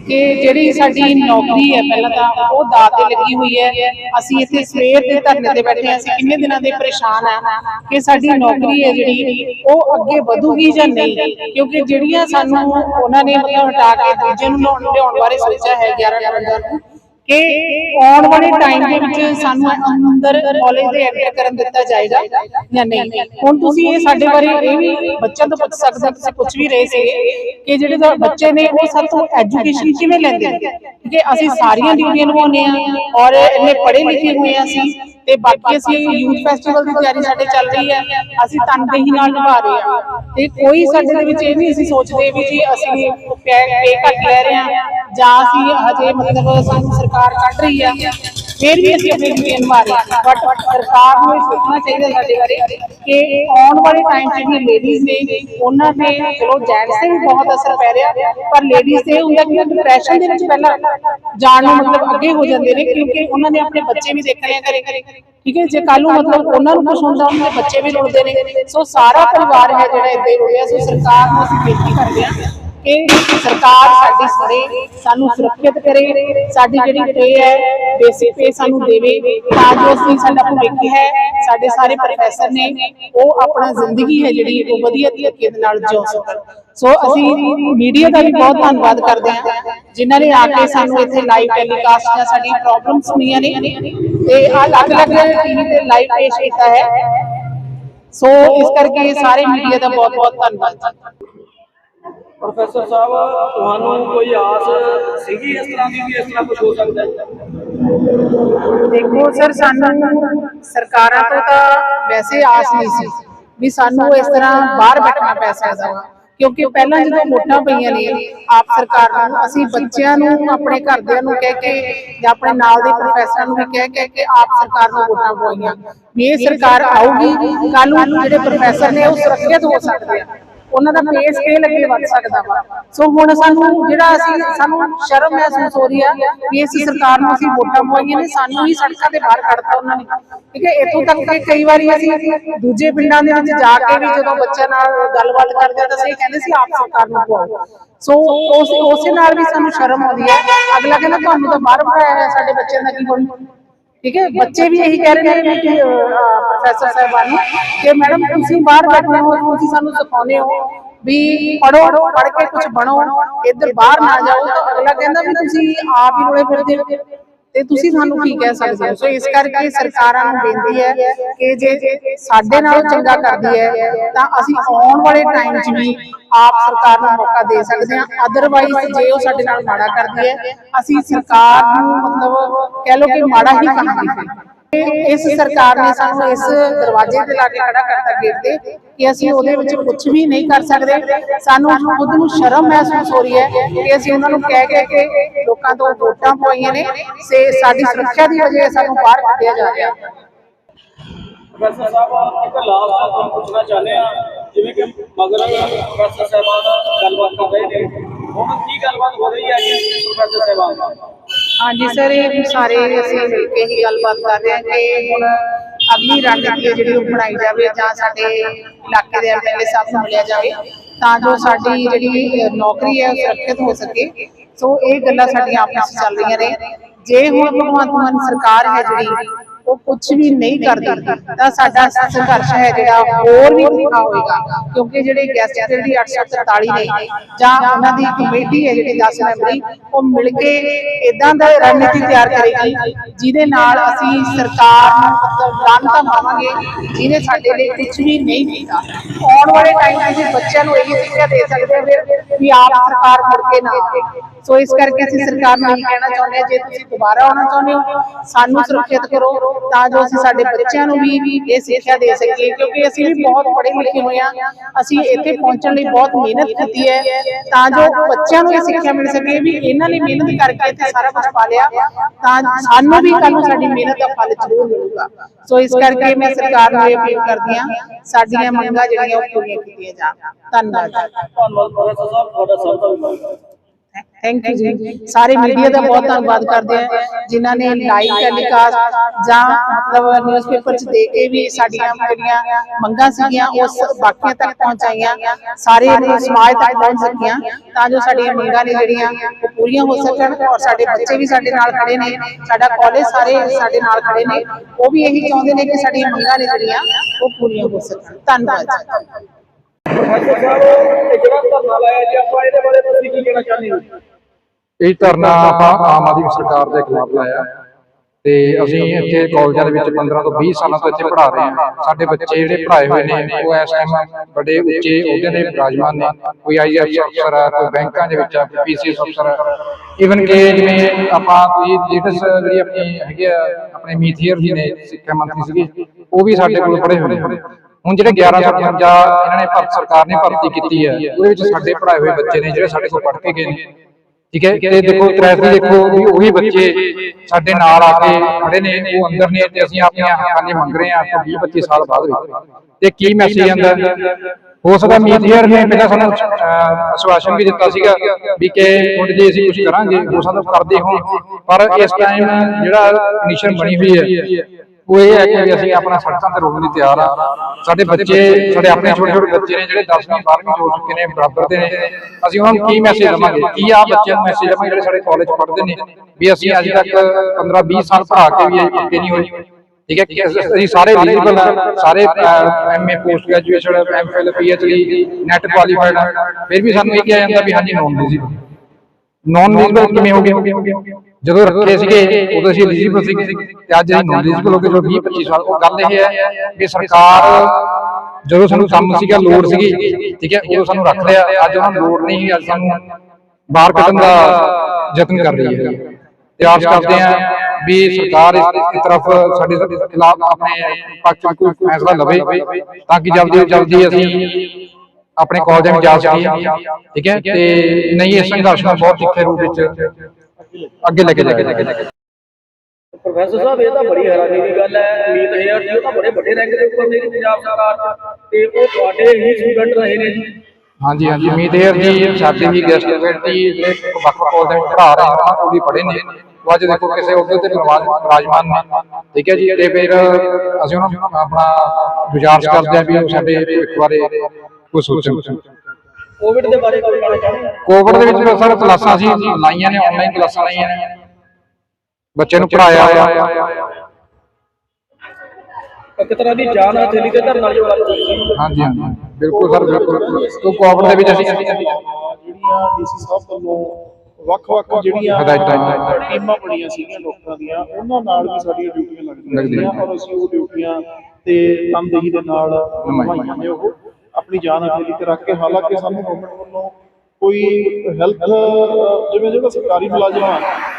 ਕਿ ਜਿਹੜੀ ਸਾਡੀ ਨੌਕਰੀ ਹੈ, ਪਹਿਲਾਂ ਤਾਂ ਉਹ ਦਾਅ ਤੇ ਲੱਗੀ ਹੋਈ ਹੈ। ਅਸੀਂ ਇੱਥੇ ਸਵੇਰ ਦੇ ਧਰਨੇ ਤੇ ਬੈਠੇ ਹਾਂ, ਅਸੀਂ ਕਿੰਨੇ ਦਿਨਾਂ ਦੇ ਪਰੇਸ਼ਾਨ ਆ ਕਿ ਸਾਡੀ ਨੌਕਰੀ ਹੈ ਜਿਹੜੀ, ਉਹ ਅੱਗੇ ਵਧੂਗੀ ਜਾਂ ਨਹੀਂ? ਕਿਉਂਕਿ ਜਿਹੜੀਆਂ ਸਾਨੂੰ ਉਹਨਾਂ ਨੇ ਮਤਲਬ ਹਟਾ ਕੇ ਦੂਜੇ ਨੂੰ ਲਿਆਉਣ ਬਾਰੇ ਸੋਚਿਆ ਹੈ 11 ਨਵੰਬਰ ਨੂੰ ਕਿ ਆਉਣ ਵਾਲੇ ਟਾਈਮ ਦੇ ਵਿੱਚ ਸਾਨੂੰ ਅੰਦਰ ਕਾਲਜ ਦੇ ਐਂਟਰ ਕਰਨ ਦਿੱਤਾ ਜਾਏਗਾ ਜਾਂ ਨਹੀਂ? ਹੁਣ ਤੁਸੀਂ ਇਹ ਸਾਡੇ ਬਾਰੇ ਇਹ ਵੀ ਬੱਚਿਆਂ ਤੋਂ ਪੁੱਛ ਸਕਦੇ ਤੁਸੀਂ ਪੁੱਛ ਵੀ ਰਹੇ ਸੀ ਕਿ ਜਿਹੜੇ ਤਾਂ ਬੱਚੇ ਨੇ ਉਹ ਸਭ ਤੋਂ ਐਜੂਕੇਸ਼ਨ ਕਿਵੇਂ ਲੈਂਦੇ ਨੇ? ਕਿ ਅਸੀਂ ਸਾਰੀਆਂ ਡਿਊਟੀਆਂ ਨਿਭਾਉਂਦੇ ਆ ਔਰ ਇੰਨੇ ਪੜ੍ਹੇ ਲਿਖੇ ਹੋਏ ਆ ਅਸੀਂ ਤੇ ਬਾਕੀ ਅਸੀਂ ਯੂਥ ਫੈਸਟੀਵਲ ਦੀ ਤਿਆਰੀ ਸਾਡੇ ਚੱਲ ਰਹੀ ਹੈ, ਅਸੀਂ ਤਨਦੇਹੀ ਨਾਲ ਨਿਭਾ ਰਹੇ ਆ ਤੇ ਕੋਈ ਸਾਡੇ ਦੇ ਵਿੱਚ ਇਹ ਨਹੀਂ ਅਸੀਂ ਸੋਚਦੇ ਵੀ ਜੀ ਅਸੀਂ ਪੇ ਘੱਟ ਲੈ ਰਹੇ ਆ ਜਾਂ ਅਸੀਂ ਹਜੇ ਮਤਲਬ ਸਾਨੂੰ ਸਰਕਾਰ ਕੱਢ ਰਹੀ ਆ। ਫਿਰ ਵੀ ਅਸੀਂ ਆਪਣੀ ਡਿਊਟੀ ਨਿਭਾ ਬਟ ਸਰਕਾਰ ਨੂੰ ਇਹ ਸੋਚਣਾ ਚਾਹੀਦਾ ਸਾਡੇ ਬਾਰੇ ਕਿ ਆਉਣ ਵਾਲੇ ਟਾਈਮ 'ਚ ਜਿਹੜੀਆਂ ਲੇਡੀਜ਼ ਨੇ, ਉਹਨਾਂ ਤੇ ਚਲੋ ਜੈਂਟਸ ਤੇ ਵੀ ਬਹੁਤ ਅਸਰ ਪੈ ਰਿਹਾ। ਪਰ ਲੇਡੀਜ਼ ਤੇ ਹੁੰਦਾ ਕਿ ਡਿਪਰੈਸ਼ਨ ਦੇ ਵਿੱਚ ਪਹਿਲਾਂ ਜਾਣ ਨੂੰ ਮਤਲਬ ਅੱਗੇ ਹੋ ਜਾਂਦੇ ਨੇ, ਕਿਉਂਕਿ ਉਹਨਾਂ ਨੇ ਆਪਣੇ ਬੱਚੇ ਵੀ ਦੇਖਣੇ ਆ ਘਰੇ। ਠੀਕ ਹੈ, ਜੇ ਕੱਲ ਨੂੰ ਮਤਲਬ ਉਹਨਾਂ ਨੂੰ ਕੁਝ ਹੁੰਦਾ, ਉਹਨਾਂ ਦੇ ਬੱਚੇ ਵੀ ਰੁਲਦੇ ਨੇ। ਸੋ ਸਾਰਾ ਪਰਿਵਾਰ ਹੈ ਜਿਹੜਾ ਇੱਦਾਂ ਹੀ ਰੁਲਿਆ ਸੋ ਸਰਕਾਰ ਨੂੰ ਅਸੀਂ ਬੇਨਤੀ ਕਰਦੇ ਹਾਂ। ਕਿ ਸਰਕਾਰ ਸਾਡੀ ਸੁਣੇ ਸਾਨੂੰ ਸੁਰੱਖਿਅਤ ਕਰੇ। ਸਾਡੀ ਜਿਹੜੀ ਪੇ ਹੈ ਬੇਸਿਕ ਪੇ ਸਾਨੂੰ ਦੇਵੇ। ਤਾਂ ਜੋ ਅਸੀਂ ਸਾਡਾ ਭਵਿੱਖ ਹੈ ਸਾਡੇ ਸਾਰੇ ਪ੍ਰੋਫੈਸਰ ਨੇ ਉਹ ਆਪਣਾ ਜ਼ਿੰਦਗੀ ਹੈ ਜਿਹੜੀ ਉਹ ਵਧੀਆ ਤਰੀਕੇ ਦੇ ਨਾਲ ਜਿਉ ਸਕਣ ਸੋ ਅਸੀਂ ਮੀਡੀਆ ਦਾ ਵੀ ਬਹੁਤ ਧੰਨਵਾਦ ਕਰਦੇ ਹਾਂ ਜਿਨ੍ਹਾਂ ਨੇ ਆ ਕੇ ਸਾਨੂੰ ਇੱਥੇ ਲਾਈਵ ਟੈਲੀਕਾਸਟ ਜਾਂ ਸਾਡੀ ਪ੍ਰੋਬਲਮ ਸੁਣੀਆਂ ਨੇ। ਤੇ ਅਲੱਗ-ਅਲੱਗ ਟੀਵੀ ਤੇ ਲਾਈਵ ਪੇਸ਼ ਕੀਤਾ ਹੈ। ਸੋ ਇਸ ਕਰਕੇ ਸਾਰੇ ਮੀਡੀਆ ਦਾ ਬਹੁਤ-ਬਹੁਤ ਧੰਨਵਾਦ। ਪ੍ਰੋਫੈਸਰ ਸਾਹਿਬ, ਤੁਹਾਨੂੰ ਕੋਈ ਆਸ ਸੀਗੀ ਇਸ ਤਰ੍ਹਾਂ ਦੀ ਵੀ ਇਸ ਤਰ੍ਹਾਂ ਕੁਝ ਹੋ ਸਕਦਾ ਹੈ? ਦੇਖੋ ਸਰ, ਸਾਨੂੰ ਸਰਕਾਰਾਂ ਤੋਂ ਤਾਂ ਵੈਸੇ ਆਸ ਨਹੀਂ ਸੀ ਵੀ ਸਾਨੂੰ ਇਸ ਤਰ੍ਹਾਂ ਬਾਹਰ ਬੈਠਣਾ ਪੈ ਸਕਦਾ ਕਿਉਂਕਿ ਪਹਿਲਾਂ ਜਦੋਂ ਵੋਟਾਂ ਪਈਆਂ ਨੇ, ਆਪ ਸਰਕਾਰ ਨੂੰ, ਅਸੀਂ ਬੱਚਿਆਂ ਨੂੰ, ਆਪਣੇ ਘਰਦਿਆਂ ਨੂੰ ਕਹਿ ਕੇ ਜਾਂ ਆਪਣੇ ਨਾਲ ਦੇ ਪ੍ਰੋਫੈਸਰਾਂ ਨੂੰ ਵੀ ਕਹਿ ਕਹਿ ਕੇ ਆਪ ਸਰਕਾਰ ਨੂੰ ਵੋਟਾਂ ਪਵਾਈਆਂ। ਵੀ ਇਹ ਸਰਕਾਰ ਆਊਗੀ ਕੱਲ ਨੂੰ ਜਿਹੜੇ ਪ੍ਰੋਫੈਸਰ ਨੇ ਉਹ ਸੁਰੱਖਿਅਤ ਹੋ ਸਕਦੇ ਆ। ਉਹਨਾਂ ਦਾ ਪੇ ਸਕੇਲ ਅੱਗੇ ਵੱਧ ਸਕਦਾ ਵਾ। ਸੋ ਹੁਣ ਸਾਨੂੰ ਜਿਹੜਾ ਅਸੀਂ ਸਾਨੂੰ ਸ਼ਰਮ ਮਹਿਸੂਸ ਹੋ ਰਹੀ ਆ ਵੀ ਇਸ ਸਰਕਾਰ ਨੂੰ ਅਸੀਂ ਵੋਟਾਂ ਪਵਾਈਆਂ ਨੇ ਸਾਨੂੰ ਹੀ ਸੜਕਾਂ ਤੇ ਬਾਹਰ ਕੱਢਤਾ ਉਹਨਾਂ ਨੇ। ਠੀਕ ਹੈ ਇੱਥੋਂ ਤੱਕ ਕਿ ਕਈ ਵਾਰੀ ਅਸੀਂ ਦੂਜੇ ਪਿੰਡਾਂ ਦੇ ਵਿੱਚ ਜਾ ਕੇ ਵੀ ਜਦੋਂ ਬੱਚਿਆਂ ਨਾਲ ਗੱਲਬਾਤ ਕਰਦੇ ਆ ਤਾਂ ਅਸੀਂ ਕਹਿੰਦੇ ਸੀ ਆਪ ਸਰਕਾਰ ਨੂੰ ਪਵਾਓ। ਸੋ ਉਸ ਉਸੇ ਨਾਲ ਵੀ ਸਾਨੂੰ ਸ਼ਰਮ ਆਉਂਦੀ ਹੈ। ਅਗਲਾ ਕਹਿੰਦਾ ਤੁਹਾਨੂੰ ਤਾਂ ਬਾਹਰ ਹੋਇਆ ਸਾਡੇ ਬੱਚਿਆਂ ਦਾ ਕੀ ਬਣੂ ਠੀਕ ਹੈ? ਬੱਚੇ ਵੀ ਇਹੀ ਕਹਿ ਰਹੇ ਨੇ ਕਿ ਪ੍ਰੋਫੈਸਰ ਸਾਹਿਬਾਨ ਨੂੰ ਕਿ ਮੈਡਮ ਤੁਸੀਂ ਬਾਹਰ ਬੈਠੇ ਹੋ, ਤੁਸੀਂ ਸਾਨੂੰ ਸਿਖਾਉਂਦੇ ਹੋ ਵੀ ਪੜੋ ਪੜ ਕੇ ਕੁਝ ਬਣੋ, ਇੱਧਰ ਬਾਹਰ ਨਾ ਜਾਓ ਤਾਂ ਅਗਲਾ ਕਹਿੰਦਾ ਵੀ ਤੁਸੀਂ ਆਪ ਹੀ ਰੋਲੇ ਫਿਰਦੇ ਹੋ। ਤੇ ਤੁਸੀਂ ਸਾਨੂੰ ਕੀ ਕਹਿ ਸਕਦੇ ਹੋ? ਸੋ ਇਸ ਕਰਕੇ ਸਰਕਾਰਾਂ ਨੂੰ ਬੇਨਤੀ ਹੈ ਕਿ ਜੇ ਸਾਡੇ ਨਾਲ ਚੰਗਾ ਕਰਦੀ ਹੈ ਤਾਂ ਅਸੀਂ ਆਉਣ ਵਾਲੇ ਟਾਈਮ 'ਚ ਵੀ ਆਪ ਸਰਕਾਰ ਨੂੰ ਮੌਕਾ ਦੇ ਸਕਦੇ ਹਾਂ। ਅਦਰਵਾਈਜ਼ ਜੇ ਉਹ ਸਾਡੇ ਨਾਲ ਮਾੜਾ ਕਰਦੀ ਹੈ ਅਸੀਂ ਸਰਕਾਰ ਨੂੰ ਮਤਲਬ ਕਹਿ ਲਓ ਕਿ ਮਾੜਾ ਹੀ ਕਹਾਂਗੇ। ਇਸ ਸਰਕਾਰ ਨੇ ਸਾਨੂੰ ਇਸ ਦਰਵਾਜ਼ੇ ਤੇ ਲਾ ਕੇ ਖੜਾ ਕਰਤਾ ਗੇਟ ਤੇ ਕਿ ਅਸੀਂ ਉਹਦੇ ਵਿੱਚ ਕੁਝ ਵੀ ਨਹੀਂ ਕਰ ਸਕਦੇ। ਸਾਨੂੰ ਖੁਦ ਨੂੰ ਸ਼ਰਮ ਮਹਿਸੂਸ ਹੋ ਰਹੀ ਹੈ ਕਿ ਅਸੀਂ ਉਹਨਾਂ ਨੂੰ ਕਹਿ ਕਹਿ ਕੇ ਲੋਕਾਂ ਤੋਂ ਵੋਟਾਂ ਪਵਾਈਆਂ ਨੇ। ਸੇ ਸਾਡੀ ਸੁਰੱਖਿਆ ਦੀ ਵਜ੍ਹਾ ਸਾਨੂੰ ਬਾਹਰ ਕੱਢਿਆ ਜਾ ਰਿਹਾ। ਪ੍ਰੋਫੈਸਰ ਸਾਹਿਬ ਇੱਕ ਲਾਸਟ ਤੁਹਾਨੂੰ ਪੁੱਛਣਾ ਚਾਹੁੰਦੇ ਆ ਜਿਵੇਂ ਕਿ ਮਗਰ ਪ੍ਰੋਫੈਸਰ ਸਾਹਿਬਾਨ ਗੱਲਬਾਤ ਕਰ ਰਹੇ ਨੇ। ਹੁਣ ਕੀ ਗੱਲਬਾਤ ਹੋ ਰਹੀ ਹੈ ਜੀ ਪ੍ਰੋਫੈਸਰ ਸਾਹਿਬਾਨ ਨਾਲ? ਹਾਂਜੀ ਸਰ ਇਹ ਸਾਰੇ ਅਸੀਂ ਮਿਲ ਕੇ ਹੀ ਗੱਲਬਾਤ ਕਰ ਰਹੇ ਹਾਂ ਕਿ ਹੁਣ ਅਗਲੀ ਰਣਨੀਤੀ ਜਿਹੜੀ ਉਹ ਬਣਾਈ ਜਾਵੇ ਜਾਂ ਸਾਡੇ ਇਲਾਕੇ ਦੇ ਐਮਐਲਏ ਸਾਹਿਬ ਨੂੰ ਮਿਲਿਆ ਜਾਵੇ ਤਾਂ ਜੋ ਸਾਡੀ ਜਿਹੜੀ ਨੌਕਰੀ ਹੈ ਉਹ ਸੁਰੱਖਿਅਤ ਹੋ ਸਕੇ। ਸੋ ਇਹ ਗੱਲਾਂ ਸਾਡੀਆਂ ਆਪਸ ਵਿੱਚ ਚੱਲ ਰਹੀਆਂ ਨੇ। ਜੇ ਹੁਣ ਭਗਵੰਤ ਮਾਨ ਸਰਕਾਰ ਹੈ ਜਿਹੜੀ ਉਹ ਕੁਝ ਵੀ ਨਹੀਂ ਕਰਦੀ, ਤਾਂ ਸਾਡਾ ਸੰਘਰਸ਼ ਹੈ ਜਿਹੜਾ ਹੋਰ ਵੀ ਤਿੱਖਾ ਹੋਏਗਾ, ਕਿਉਂਕਿ ਜਿਹੜੇ ਗੈਸਟ ਜਿਹੜੀ 843 ਨੇ, ਜਾਂ ਉਹਨਾਂ ਦੀ ਕਮੇਟੀ ਹੈ ਜਿਹੜੀ 10 ਮੈਂਬਰੀ, ਉਹ ਮਿਲ ਕੇ ਇਦਾਂ ਦਾ ਰਣਨੀਤੀ ਤਿਆਰ ਕਰੇਗੀ, ਜਿਹਦੇ ਨਾਲ ਅਸੀਂ ਸਰਕਾਰ ਨੂੰ ਮਤਲਬ ਡੰਨ ਤਾਂ ਮਾਵਾਂਗੇ ਜਿਹਨੇ ਸਾਡੇ ਲਈ ਕੁਝ ਵੀ ਨਹੀਂ ਕੀਤਾ। ਆਉਣ ਵਾਲੇ ਟਾਈਮ ਵਿੱਚ ਬੱਚਿਆਂ ਨੂੰ ਇਹ ਸਿੱਖਿਆ ਦੇ ਸਕਦੇ ਹਾਂ ਫਿਰ ਵੀ ਆਪ ਸਰਕਾਰ ਮੁੜ ਕੇ ਨਾ ਆਵੇ। ਸੋ ਇਸ ਕਰਕੇ ਅਸੀਂ ਸਰਕਾਰ ਨੂੰ ਇਹ ਕਹਿਣਾ ਚਾਹੁੰਦੇ ਹਾਂ, ਜੇ ਤੁਸੀਂ ਦੁਬਾਰਾ ਆਉਣਾ ਚਾਹੁੰਦੇ ਹੋ, ਸਾਨੂੰ ਸੁਰੱਖਿਅਤ ਕਰੋ, ਤਾਂ ਜੋ ਅਸੀਂ ਸਾਡੇ ਬੱਚਿਆਂ ਨੂੰ ਵੀ ਇਹ ਸਿੱਖਿਆ ਦੇ ਸਕੀਏ, ਕਿਉਂਕਿ ਅਸੀਂ ਵੀ ਬਹੁਤ ਪੜ੍ਹੇ ਲਿਖੇ ਹੋਏ ਆ ਅਸੀਂ ਇੱਥੇ ਪਹੁੰਚਣ ਲਈ ਬਹੁਤ ਮਿਹਨਤ ਕੀਤੀ ਹੈ, ਤਾਂ ਜੋ ਬੱਚਿਆਂ ਨੂੰ ਇਹ ਸਿੱਖਿਆ ਮਿਲ ਸਕੇ, ਵੀ ਇਹਨਾਂ ਨੇ ਮਿਹਨਤ ਕਰਕੇ ਇੱਥੇ ਸਾਰਾ ਕੁਝ ਪਾ ਲਿਆ ਤਾਂ ਸਾਨੂੰ ਵੀ ਕੱਲ ਨੂੰ ਸਾਡੀ ਮਿਹਨਤ ਦਾ ਫਲ ਜ਼ਰੂਰ ਮਿਲੂਗਾ। ਸੋ ਇਸ ਕਰਕੇ ਮੈਂ ਸਰਕਾਰ ਨੂੰ ਇਹ ਅਪੀਲ ਕਰਦੀ ਹਾਂ, ਸਾਡੀਆਂ ਮੰਗਾਂ ਜਿਹੜੀਆਂ ਉਹ ਪੂਰੀਆਂ ਕੀਤੀਆਂ ਜਾਣ। ਧੰਨਵਾਦ। ਧੰਨਵਾਦ। ਤੁਹਾਡਾ ਸਭ ਦਾ ਧੰਨਵਾਦ ਥੈਂਕ ਯੂ ਜੀ। ਸਾਰੇ ਮੀਡੀਆ ਦਾ ਬਹੁਤ ਧੰਨਵਾਦ ਕਰਦੇ ਆ ਜਿਨ੍ਹਾਂ ਨੇ ਲਾਈਵ ਟੈਲੀਕਾਸਟ ਜਾਂ ਮਤਲਬ ਨਿਊਜ਼ਪੇਪਰ 'ਚ ਦੇ ਕੇ ਵੀ ਸਾਡੀਆਂ ਜਿਹੜੀਆਂ ਮੰਗਾਂ ਸੀਗੀਆਂ ਉਸ ਬਾਕੀਆਂ ਤੱਕ ਪਹੁੰਚਾਈਆਂ। ਸਾਰੇ ਨੂੰ ਸਮਾਜ ਤੱਕ ਪਹੁੰਚ ਸਕੀਆਂ ਤਾਂ ਜੋ ਸਾਡੀਆਂ ਮੰਗਾਂ ਨੇ ਜਿਹੜੀਆਂ ਉਹ ਪੂਰੀਆਂ ਹੋ ਸਕਣ ਔਰ ਸਾਡੇ ਬੱਚੇ ਵੀ ਸਾਡੇ ਨਾਲ ਖੜੇ ਨੇ ਸਾਡਾ ਕਾਲਜ ਸਾਰੇ ਸਾਡੇ ਨਾਲ ਖੜੇ ਨੇ। ਉਹ ਵੀ ਇਹੀ ਚਾਹੁੰਦੇ ਨੇ ਕਿ ਸਾਡੀਆਂ ਮੰਗਾਂ ਨੇ ਜਿਹੜੀਆਂ ਉਹ ਪੂਰੀਆਂ ਹੋ ਸਕਣ। ਧੰਨਵਾਦ ਜੀ। ਸਾਹਿਬ ਇਹ ਜਿਹੜਾ ਧਰਨਾ ਲਾਇਆ ਜੀ। ਆਪਾਂ ਇਹਦੇ ਬਾਰੇ ਤੁਸੀਂ ਕੀ ਕਹਿਣਾ ਚਾਹੁੰਦੇ ਹੋ? ਇਹ ਧਰਨਾ ਆਪਾਂ ਆਮ ਆਦਮੀ ਸਰਕਾਰ ਦੇ ਖਿਲਾਫ ਲਾਇਆ। ਤੇ ਅਸੀਂ ਇੱਥੇ ਕਾਲਜਾਂ ਦੇ ਵਿੱਚ 15 ਤੋਂ 20 ਸਾਲਾਂ ਤੋਂ ਇੱਥੇ ਪੜ੍ਹਾ ਰਹੇ ਹਾਂ। ਸਾਡੇ ਬੱਚੇ ਜਿਹੜੇ ਪੜ੍ਹਾਏ ਹੋਏ ਨੇ, ਉਹ ਇਸ ਟਾਈਮ ਵੱਡੇ, ਉੱਚੇ ਅਹੁਦਿਆਂ ਦੇ ਵਿਰਾਜਮਾਨ ਨੇ। ਕੋਈ ਆਈਐਫ ਅਫਸਰ ਹੈ, ਕੋਈ ਬੈਂਕਾਂ ਦੇ ਵਿੱਚ ਆ ਪੀਸੀਐਸ ਅਫਸਰ ਹੈ। ਇਵਨ ਕਿ ਜਿਵੇਂ ਆਪਾਂ ਕੋਈ ਲੇਟੈਸਟ ਜਿਹੜੀ ਆਪਣੀ ਹੈਗੀ ਆ, ਆਪਣੇ ਮੀਥੀਅਰ ਜੀ ਨੇ, ਸਿੱਖਿਆ ਮੰਤਰੀ ਸੀਗੇ, ਉਹ ਵੀ ਸਾਡੇ ਕੋਲ ਪੜ੍ਹੇ ਹੋਏ ਨੇ। ਹੁਣ ਜਿਹੜੇ 1155 ਇਹਨਾਂ ਨੇ ਭਾਰਤ ਸਰਕਾਰ ਨੇ ਭਰਤੀ ਕੀਤੀ ਹੈ, ਉਹਦੇ ਵਿੱਚ ਸਾਡੇ ਪੜ੍ਹਾਏ ਹੋਏ ਬੱਚੇ ਨੇ, ਜਿਹੜੇ ਸਾਡੇ ਕੋਲ ਪੜ੍ਹ ਕੇ ਗਏ ਨੇ। ਠੀਕ ਹੈ? ਤੇ ਦੇਖੋ ਟ੍ਰੈਫਿਕ ਦੇਖੋ ਵੀ ਉਹੀ ਬੱਚੇ ਸਾਡੇ ਨਾਲ ਆ ਕੇ ਖੜੇ ਨੇ ਉਹ ਅੰਦਰ ਨੇ ਤੇ ਅਸੀਂ ਆਪਣੀਆਂ ਹੱਕਾਂ ਦੀ ਮੰਗ ਰਹੇ ਹਾਂ ਤੋਂ 20 25 ਸਾਲ ਬਾਅਦ ਵਿੱਚ। ਤੇ ਕੀ ਮੈਸੇਜ ਆਂਦਾ ਹੋ ਸਕਦਾ ਮੀਡੀਅਰ ਨੇ ਪਹਿਲਾਂ ਸਾਨੂੰ ਅਹ, ਆਸ਼ਵਾਸਨ ਵੀ ਦਿੱਤਾ ਸੀਗਾ ਵੀ ਕਿ ਹੁਣ ਜੇ ਅਸੀਂ ਕੁਝ ਕਰਾਂਗੇ ਹੋ ਸਕਦਾ ਕਰਦੇ ਹੋਣ। ਪਰ ਇਸ ਟਾਈਮ ਜਿਹੜਾ ਕੰਡੀਸ਼ਨ ਬਣੀ ਹੋਈ ਹੈ ਉਹ ਇਹ ਹੈ ਕਿ ਵੀ ਅਸੀਂ ਆਪਣਾ ਸੜਕਾਂ ਤੇ ਰੋਕਣ ਲਈ ਤਿਆਰ ਆ। ਸਾਡੇ ਬੱਚੇ, ਸਾਡੇ ਆਪਣੇ ਛੋਟੇ ਛੋਟੇ ਬੱਚੇ ਨੇ ਜਿਹੜੇ 10ਵੀਂ 12ਵੀਂ ਹੋ ਚੁੱਕੇ ਨੇ, ਬਰਾਬਰ ਦੇ ਨੇ। ਅਸੀਂ ਉਹਨਾਂ ਨੂੰ ਕੀ ਮੈਸੇਜ ਦਵਾਂਗੇ? ਕੀ ਆ ਬੱਚਿਆਂ ਨੂੰ ਮੈਸੇਜ ਦਵਾਂਗੇ ਜਿਹੜੇ ਸਾਡੇ ਕਾਲਜ ਪੜ੍ਹਦੇ ਨੇ? ਵੀ ਅਸੀਂ ਅੱਜ ਤੱਕ 15 20 ਸਾਲ ਪੜ੍ਹਾ ਕੇ ਵੀ ਇਹ ਨਹੀਂ ਹੋਏ। ਠੀਕ ਹੈ ਕਿ ਅਸੀਂ ਸਾਰੇ ਐਲੀਜੀਬਲ ਸਾਰੇ MA post graduation MPhil PhD NET qualified ਫਿਰ ਵੀ ਸਾਨੂੰ ਇਹ ਕਿਹਾ ਜਾਂਦਾ ਵੀ ਹਾਂਜੀ ਨੌਨ ਐਲੀਜੀਬਲ ਨੌਨ ਐਲੀਜੀਬਲ ਕਿਵੇਂ ਹੋ ਗਏ ਜਦੋਂ ਰੱਖੇ ਸੀਗੇ ਉਦੋਂ ਅਸੀਂ ਐਲੀਜੀਬਲ ਸੀਗੇ ਤੇ ਅੱਜ ਅਸੀਂ ਨੌਨ ਐਲੀਜੀਬਲ ਹੋ ਗਏ ਜੋ 20 25 ਸਾਲ ਉਹ ਗੱਲ ਇਹ ਹੈ ਕਿ ਸਰਕਾਰ ਜਦੋਂ ਸਾਨੂੰ ਕੰਮ ਸੀਗਾ ਲੋੜ ਸੀਗੀ ਠੀਕ ਹੈ ਉਦੋਂ ਸਾਨੂੰ ਰੱਖ ਲਿਆ। ਅੱਜ ਉਹਨਾਂ ਲੋੜ ਨਹੀਂ ਅੱਜ ਸਾਨੂੰ ਬਾਹਰ ਕੱਢਣ ਦਾ ਯਤਨ ਕਰ ਰਹੀ ਹੈ। ਤੇ ਆਸ ਕਰਦੇ ਹਾਂ ਵੀ ਸਰਕਾਰ ਇਸ ਤਰਫ ਸਾਡੇ ਸਾਡੇ ਖਿਲਾਫ ਆਪਣੇ ਪੱਖ ਕੋਈ ਫੈਸਲਾ ਲਵੇ ਤਾਂ ਕਿ ਜਲਦੀ ਜਲਦੀ ਅਸੀਂ ਆਪਣੇ ਕਾਲਜਾਂ ਵਿੱਚ ਜਾ ਸਕੀਏ ਠੀਕ ਹੈ? ਤੇ ਨਹੀਂ ਇਸ ਸੰਘਰਸ਼ ਨੂੰ ਬਹੁਤ ਤਿੱਖੇ ਰੂਪ ਵਿੱਚ ਅੱਗੇ ਲੈ ਕੇ ਜਾਈਏ ਪ੍ਰੋਫੈਸਰ ਸਾਹਿਬ ਇਹ ਤਾਂ ਬੜੀ ਹੈਰਾਨੀ ਦੀ ਗੱਲ ਹੈ। ਮੀਤ ਹੇਅਰ ਜੀ ਉਹ ਤਾਂ ਬੜੇ ਵੱਡੇ ਰੈਂਕ ਦੇ ਉੱਪਰ ਨੇ ਜੀ ਪੰਜਾਬ ਸਰਕਾਰ ਤੇ ਉਹ ਤੁਹਾਡੇ ਹੀ ਸਟੂਡੈਂਟ ਰਹੇ ਨੇ ਜੀ। ਹਾਂਜੀ ਹਾਂਜੀ ਉਮੀਦੇਰ ਜੀ ਸਾਡੇ ਵੀ ਗੈਸਟ ਫੈਕਲਟੀ ਜਿਹੜੇ ਵੱਖ ਵੱਖ ਵਿੱਚ ਪੜ੍ਹਾ ਰਹੇ ਹਨ ਉਹ ਵੀ ਪੜ੍ਹੇ ਨੇ। ਉਹ ਅੱਜ ਦੇਖੋ ਕਿਸੇ ਅਹੁਦੇ ਤੇ ਵਿਰਾਜਮਾਨ ਨੇ। ਠੀਕ ਹੈ ਜੀ ਤੇ ਫਿਰ ਅਸੀਂ ਉਹਨਾਂ ਨੂੰ ਆਪਣਾ ਗੁਜ਼ਾਰਿਸ਼ ਕਰਦੇ ਹਾਂ ਵੀ ਉਹ ਸਾਡੇ ਭਵਿੱਖ ਬਾਰੇ ਕੁਝ ਸੋਚਣ। ਕੋਵਿਡ ਦੇ ਬਾਰੇ ਕੋਈ ਕਹਿਣਾ ਚਾਹੁੰਦੇ ਹੋ? ਕੋਵਿਡ ਦੇ ਵਿੱਚ ਸਰ ਕਲਾਸਾਂ ਅਸੀਂ ਲਾਈਆਂ ਨੇ ਆਨਲਾਈਨ ਕਲਾਸਾਂ ਲਾਈਆਂ ਨੇ। ਬੱਚੇ ਨੂੰ ਪੜਾਇਆ ਹੋਇਆ। ਇੱਕ ਤਰ੍ਹਾਂ ਦੀ ਜਾਨ ਹਥੇਲੀ ਤੇ ਧਰਨ ਵਾਲੀ ਗੱਲ ਸੀ ਹਾਂਜੀ ਹਾਂਜੀ। ਬਿਲਕੁਲ ਸਰ ਬਿਲਕੁਲ। ਤੋਂ ਕੋਵਿਡ ਦੇ ਵਿੱਚ ਅਸੀਂ ਜਿਹੜੀਆਂ ਡੀਸੀ ਸਾਹਿਬ ਵੱਲੋਂ ਵੱਖ-ਵੱਖ ਜਿਹੜੀਆਂ ਹਦਾਇਤਾਂ। ਟੀਮਾਂ ਬਣੀਆਂ ਸੀਗੀਆਂ ਡਾਕਟਰਾਂ ਦੀਆਂ ਉਹਨਾਂ ਨਾਲ ਵੀ ਸਾਡੀਆਂ ਡਿਊਟੀਆਂ ਲੱਗਦੀਆਂ ਔਰ ਅਸੀਂ ਉਹ ਡਿਊਟੀਆਂ ਤੇ ਤਨਦੇਹੀ ਦੇ ਨਾਲ ਨਿਭਾਈਆਂ ਨੇ ਉਹ। ਆਪਣੀ ਜਾਨ ਹਥੇਲੀ ਤੇ ਰੱਖ ਕੇ ਹਾਲਾਂਕਿ ਸਾਨੂੰ ਗਵਰਨਮੈਂਟ ਵੱਲੋਂ ਕੋਈ ਹੈਲਥ ਜਿਵੇਂ ਜਿਹੜਾ ਸਰਕਾਰੀ ਮੁਲਾਜ਼ਮ ਆ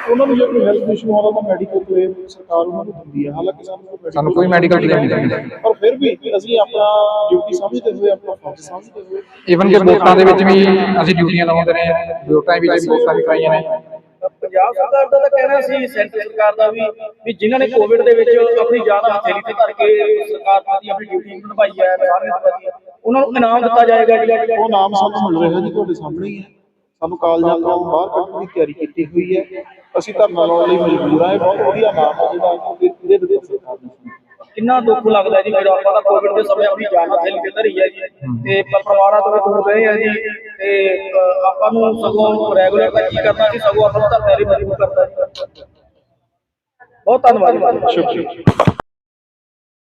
ਉਹਨਾਂ ਨੂੰ ਜੇ ਕੋਈ ਹੈਲਥ ਇਸ਼ੂ ਆਉਂਦਾ ਤਾਂ ਮੈਡੀਕਲ ਕਲੇਮ ਸਰਕਾਰ ਉਹਨਾਂ ਨੂੰ ਦਿੰਦੀ ਹੈ ਹਾਲਾਂਕਿ ਸਾਨੂੰ ਕੋਈ ਮੈਡੀਕਲ ਕਲੇਮ ਨਹੀਂ ਮਿਲਦਾ ਪਰ ਫਿਰ ਵੀ ਅਸੀਂ ਆਪਣਾ ਡਿਊਟੀ ਸਮਝਦੇ ਹੋਏ ਆਪਣਾ ਫਰਜ਼ ਸਮਝਦੇ ਹੋਏ ਈਵਨ ਕਿ ਵੋਟਾਂ ਦੇ ਵਿੱਚ ਵੀ ਅਸੀਂ ਡਿਊਟੀਆਂ ਲਾਉਂਦੇ ਨੇ ਵੋਟਾਂ ਵਿੱਚ ਵੀ ਵੋਟਾਂ ਵੀ ਕਰਾਈਆਂ ਨੇ। ਪੰਜਾਬ ਸਰਕਾਰ ਦਾ ਤਾਂ ਕਹਿਣਾ ਸੀ ਸੈਂਟਰ ਸਰਕਾਰ ਦਾ ਵੀ ਵੀ ਜਿਨ੍ਹਾਂ ਨੇ ਕੋਵਿਡ ਦੇ ਵਿੱਚ ਆਪਣੀ ਜਾਨ ਹਥੇਲੀ ਤੇ ਧਰ ਕੇ ਸਰਕਾਰ ਪ੍ਰਤੀ ਆਪਣੀ ਡਿਊਟੀ ਨਿਭਾਈ ਹੈ ਸਾਰਿਆਂ ਪ੍ਰਤੀ ਉਹਨਾਂ ਨੂੰ ਇਨਾਮ ਦਿੱਤਾ ਜਾਏਗਾ ਜਿਹੜਾ ਉਹ ਨਾਮ ਸਾਨੂੰ ਮਿਲ ਰਿਹਾ ਜੀ ਤੁਹਾਡੇ ਸਾਹਮਣੇ ਹੀ ਹੈ। ਸਾਨੂੰ ਕਾਲਜਾਂ ਤੋਂ ਬਾਹਰ ਕੱਢਣ ਦੀ ਤਿਆਰੀ ਕੀਤੀ ਹੋਈ ਹੈ। ਅਸੀਂ ਧਰਨਾ ਲਾਉਣ ਲਈ ਮਜਬੂਰ ਇਹ ਬਹੁਤ ਵਧੀਆ ਨਾਮ ਹੈ ਜਿਹੜਾ ਕਿ ਇਹਦੇ ਦਿੱਤੇ ਸਰਕਾਰ ਨੇ ਕਿੰਨਾ ਦੁੱਖ ਲੱਗਦਾ ਜੀ ਜਦੋਂ ਆਪਾਂ ਤਾਂ ਕੋਵਿਡ ਦੇ ਸਮੇਂ ਆਪਣੀ ਜਾਨ ਹਥੇਲੀ ਤੇ ਧਰੀ ਹੈ ਜੀ ਤੇ ਪਰਿਵਾਰਾਂ ਤੋਂ ਦੂਰ ਰਹੇ ਆ ਜੀ। ਤੇ ਆਪਾਂ ਨੂੰ ਸਗੋਂ ਰੈਗੂਲਰ ਤਾਂ ਕੀ ਕਰਨਾ ਸੀ ਸਗੋਂ ਆਪਾਂ ਨੂੰ ਧਰਨੇ ਲਈ ਮਜਬੂਰ ਕਰਦਾ ਜੀ ਬਹੁਤ ਧੰਨਵਾਦ ਜੀ। ਸ਼ੁਕਰੀਆ।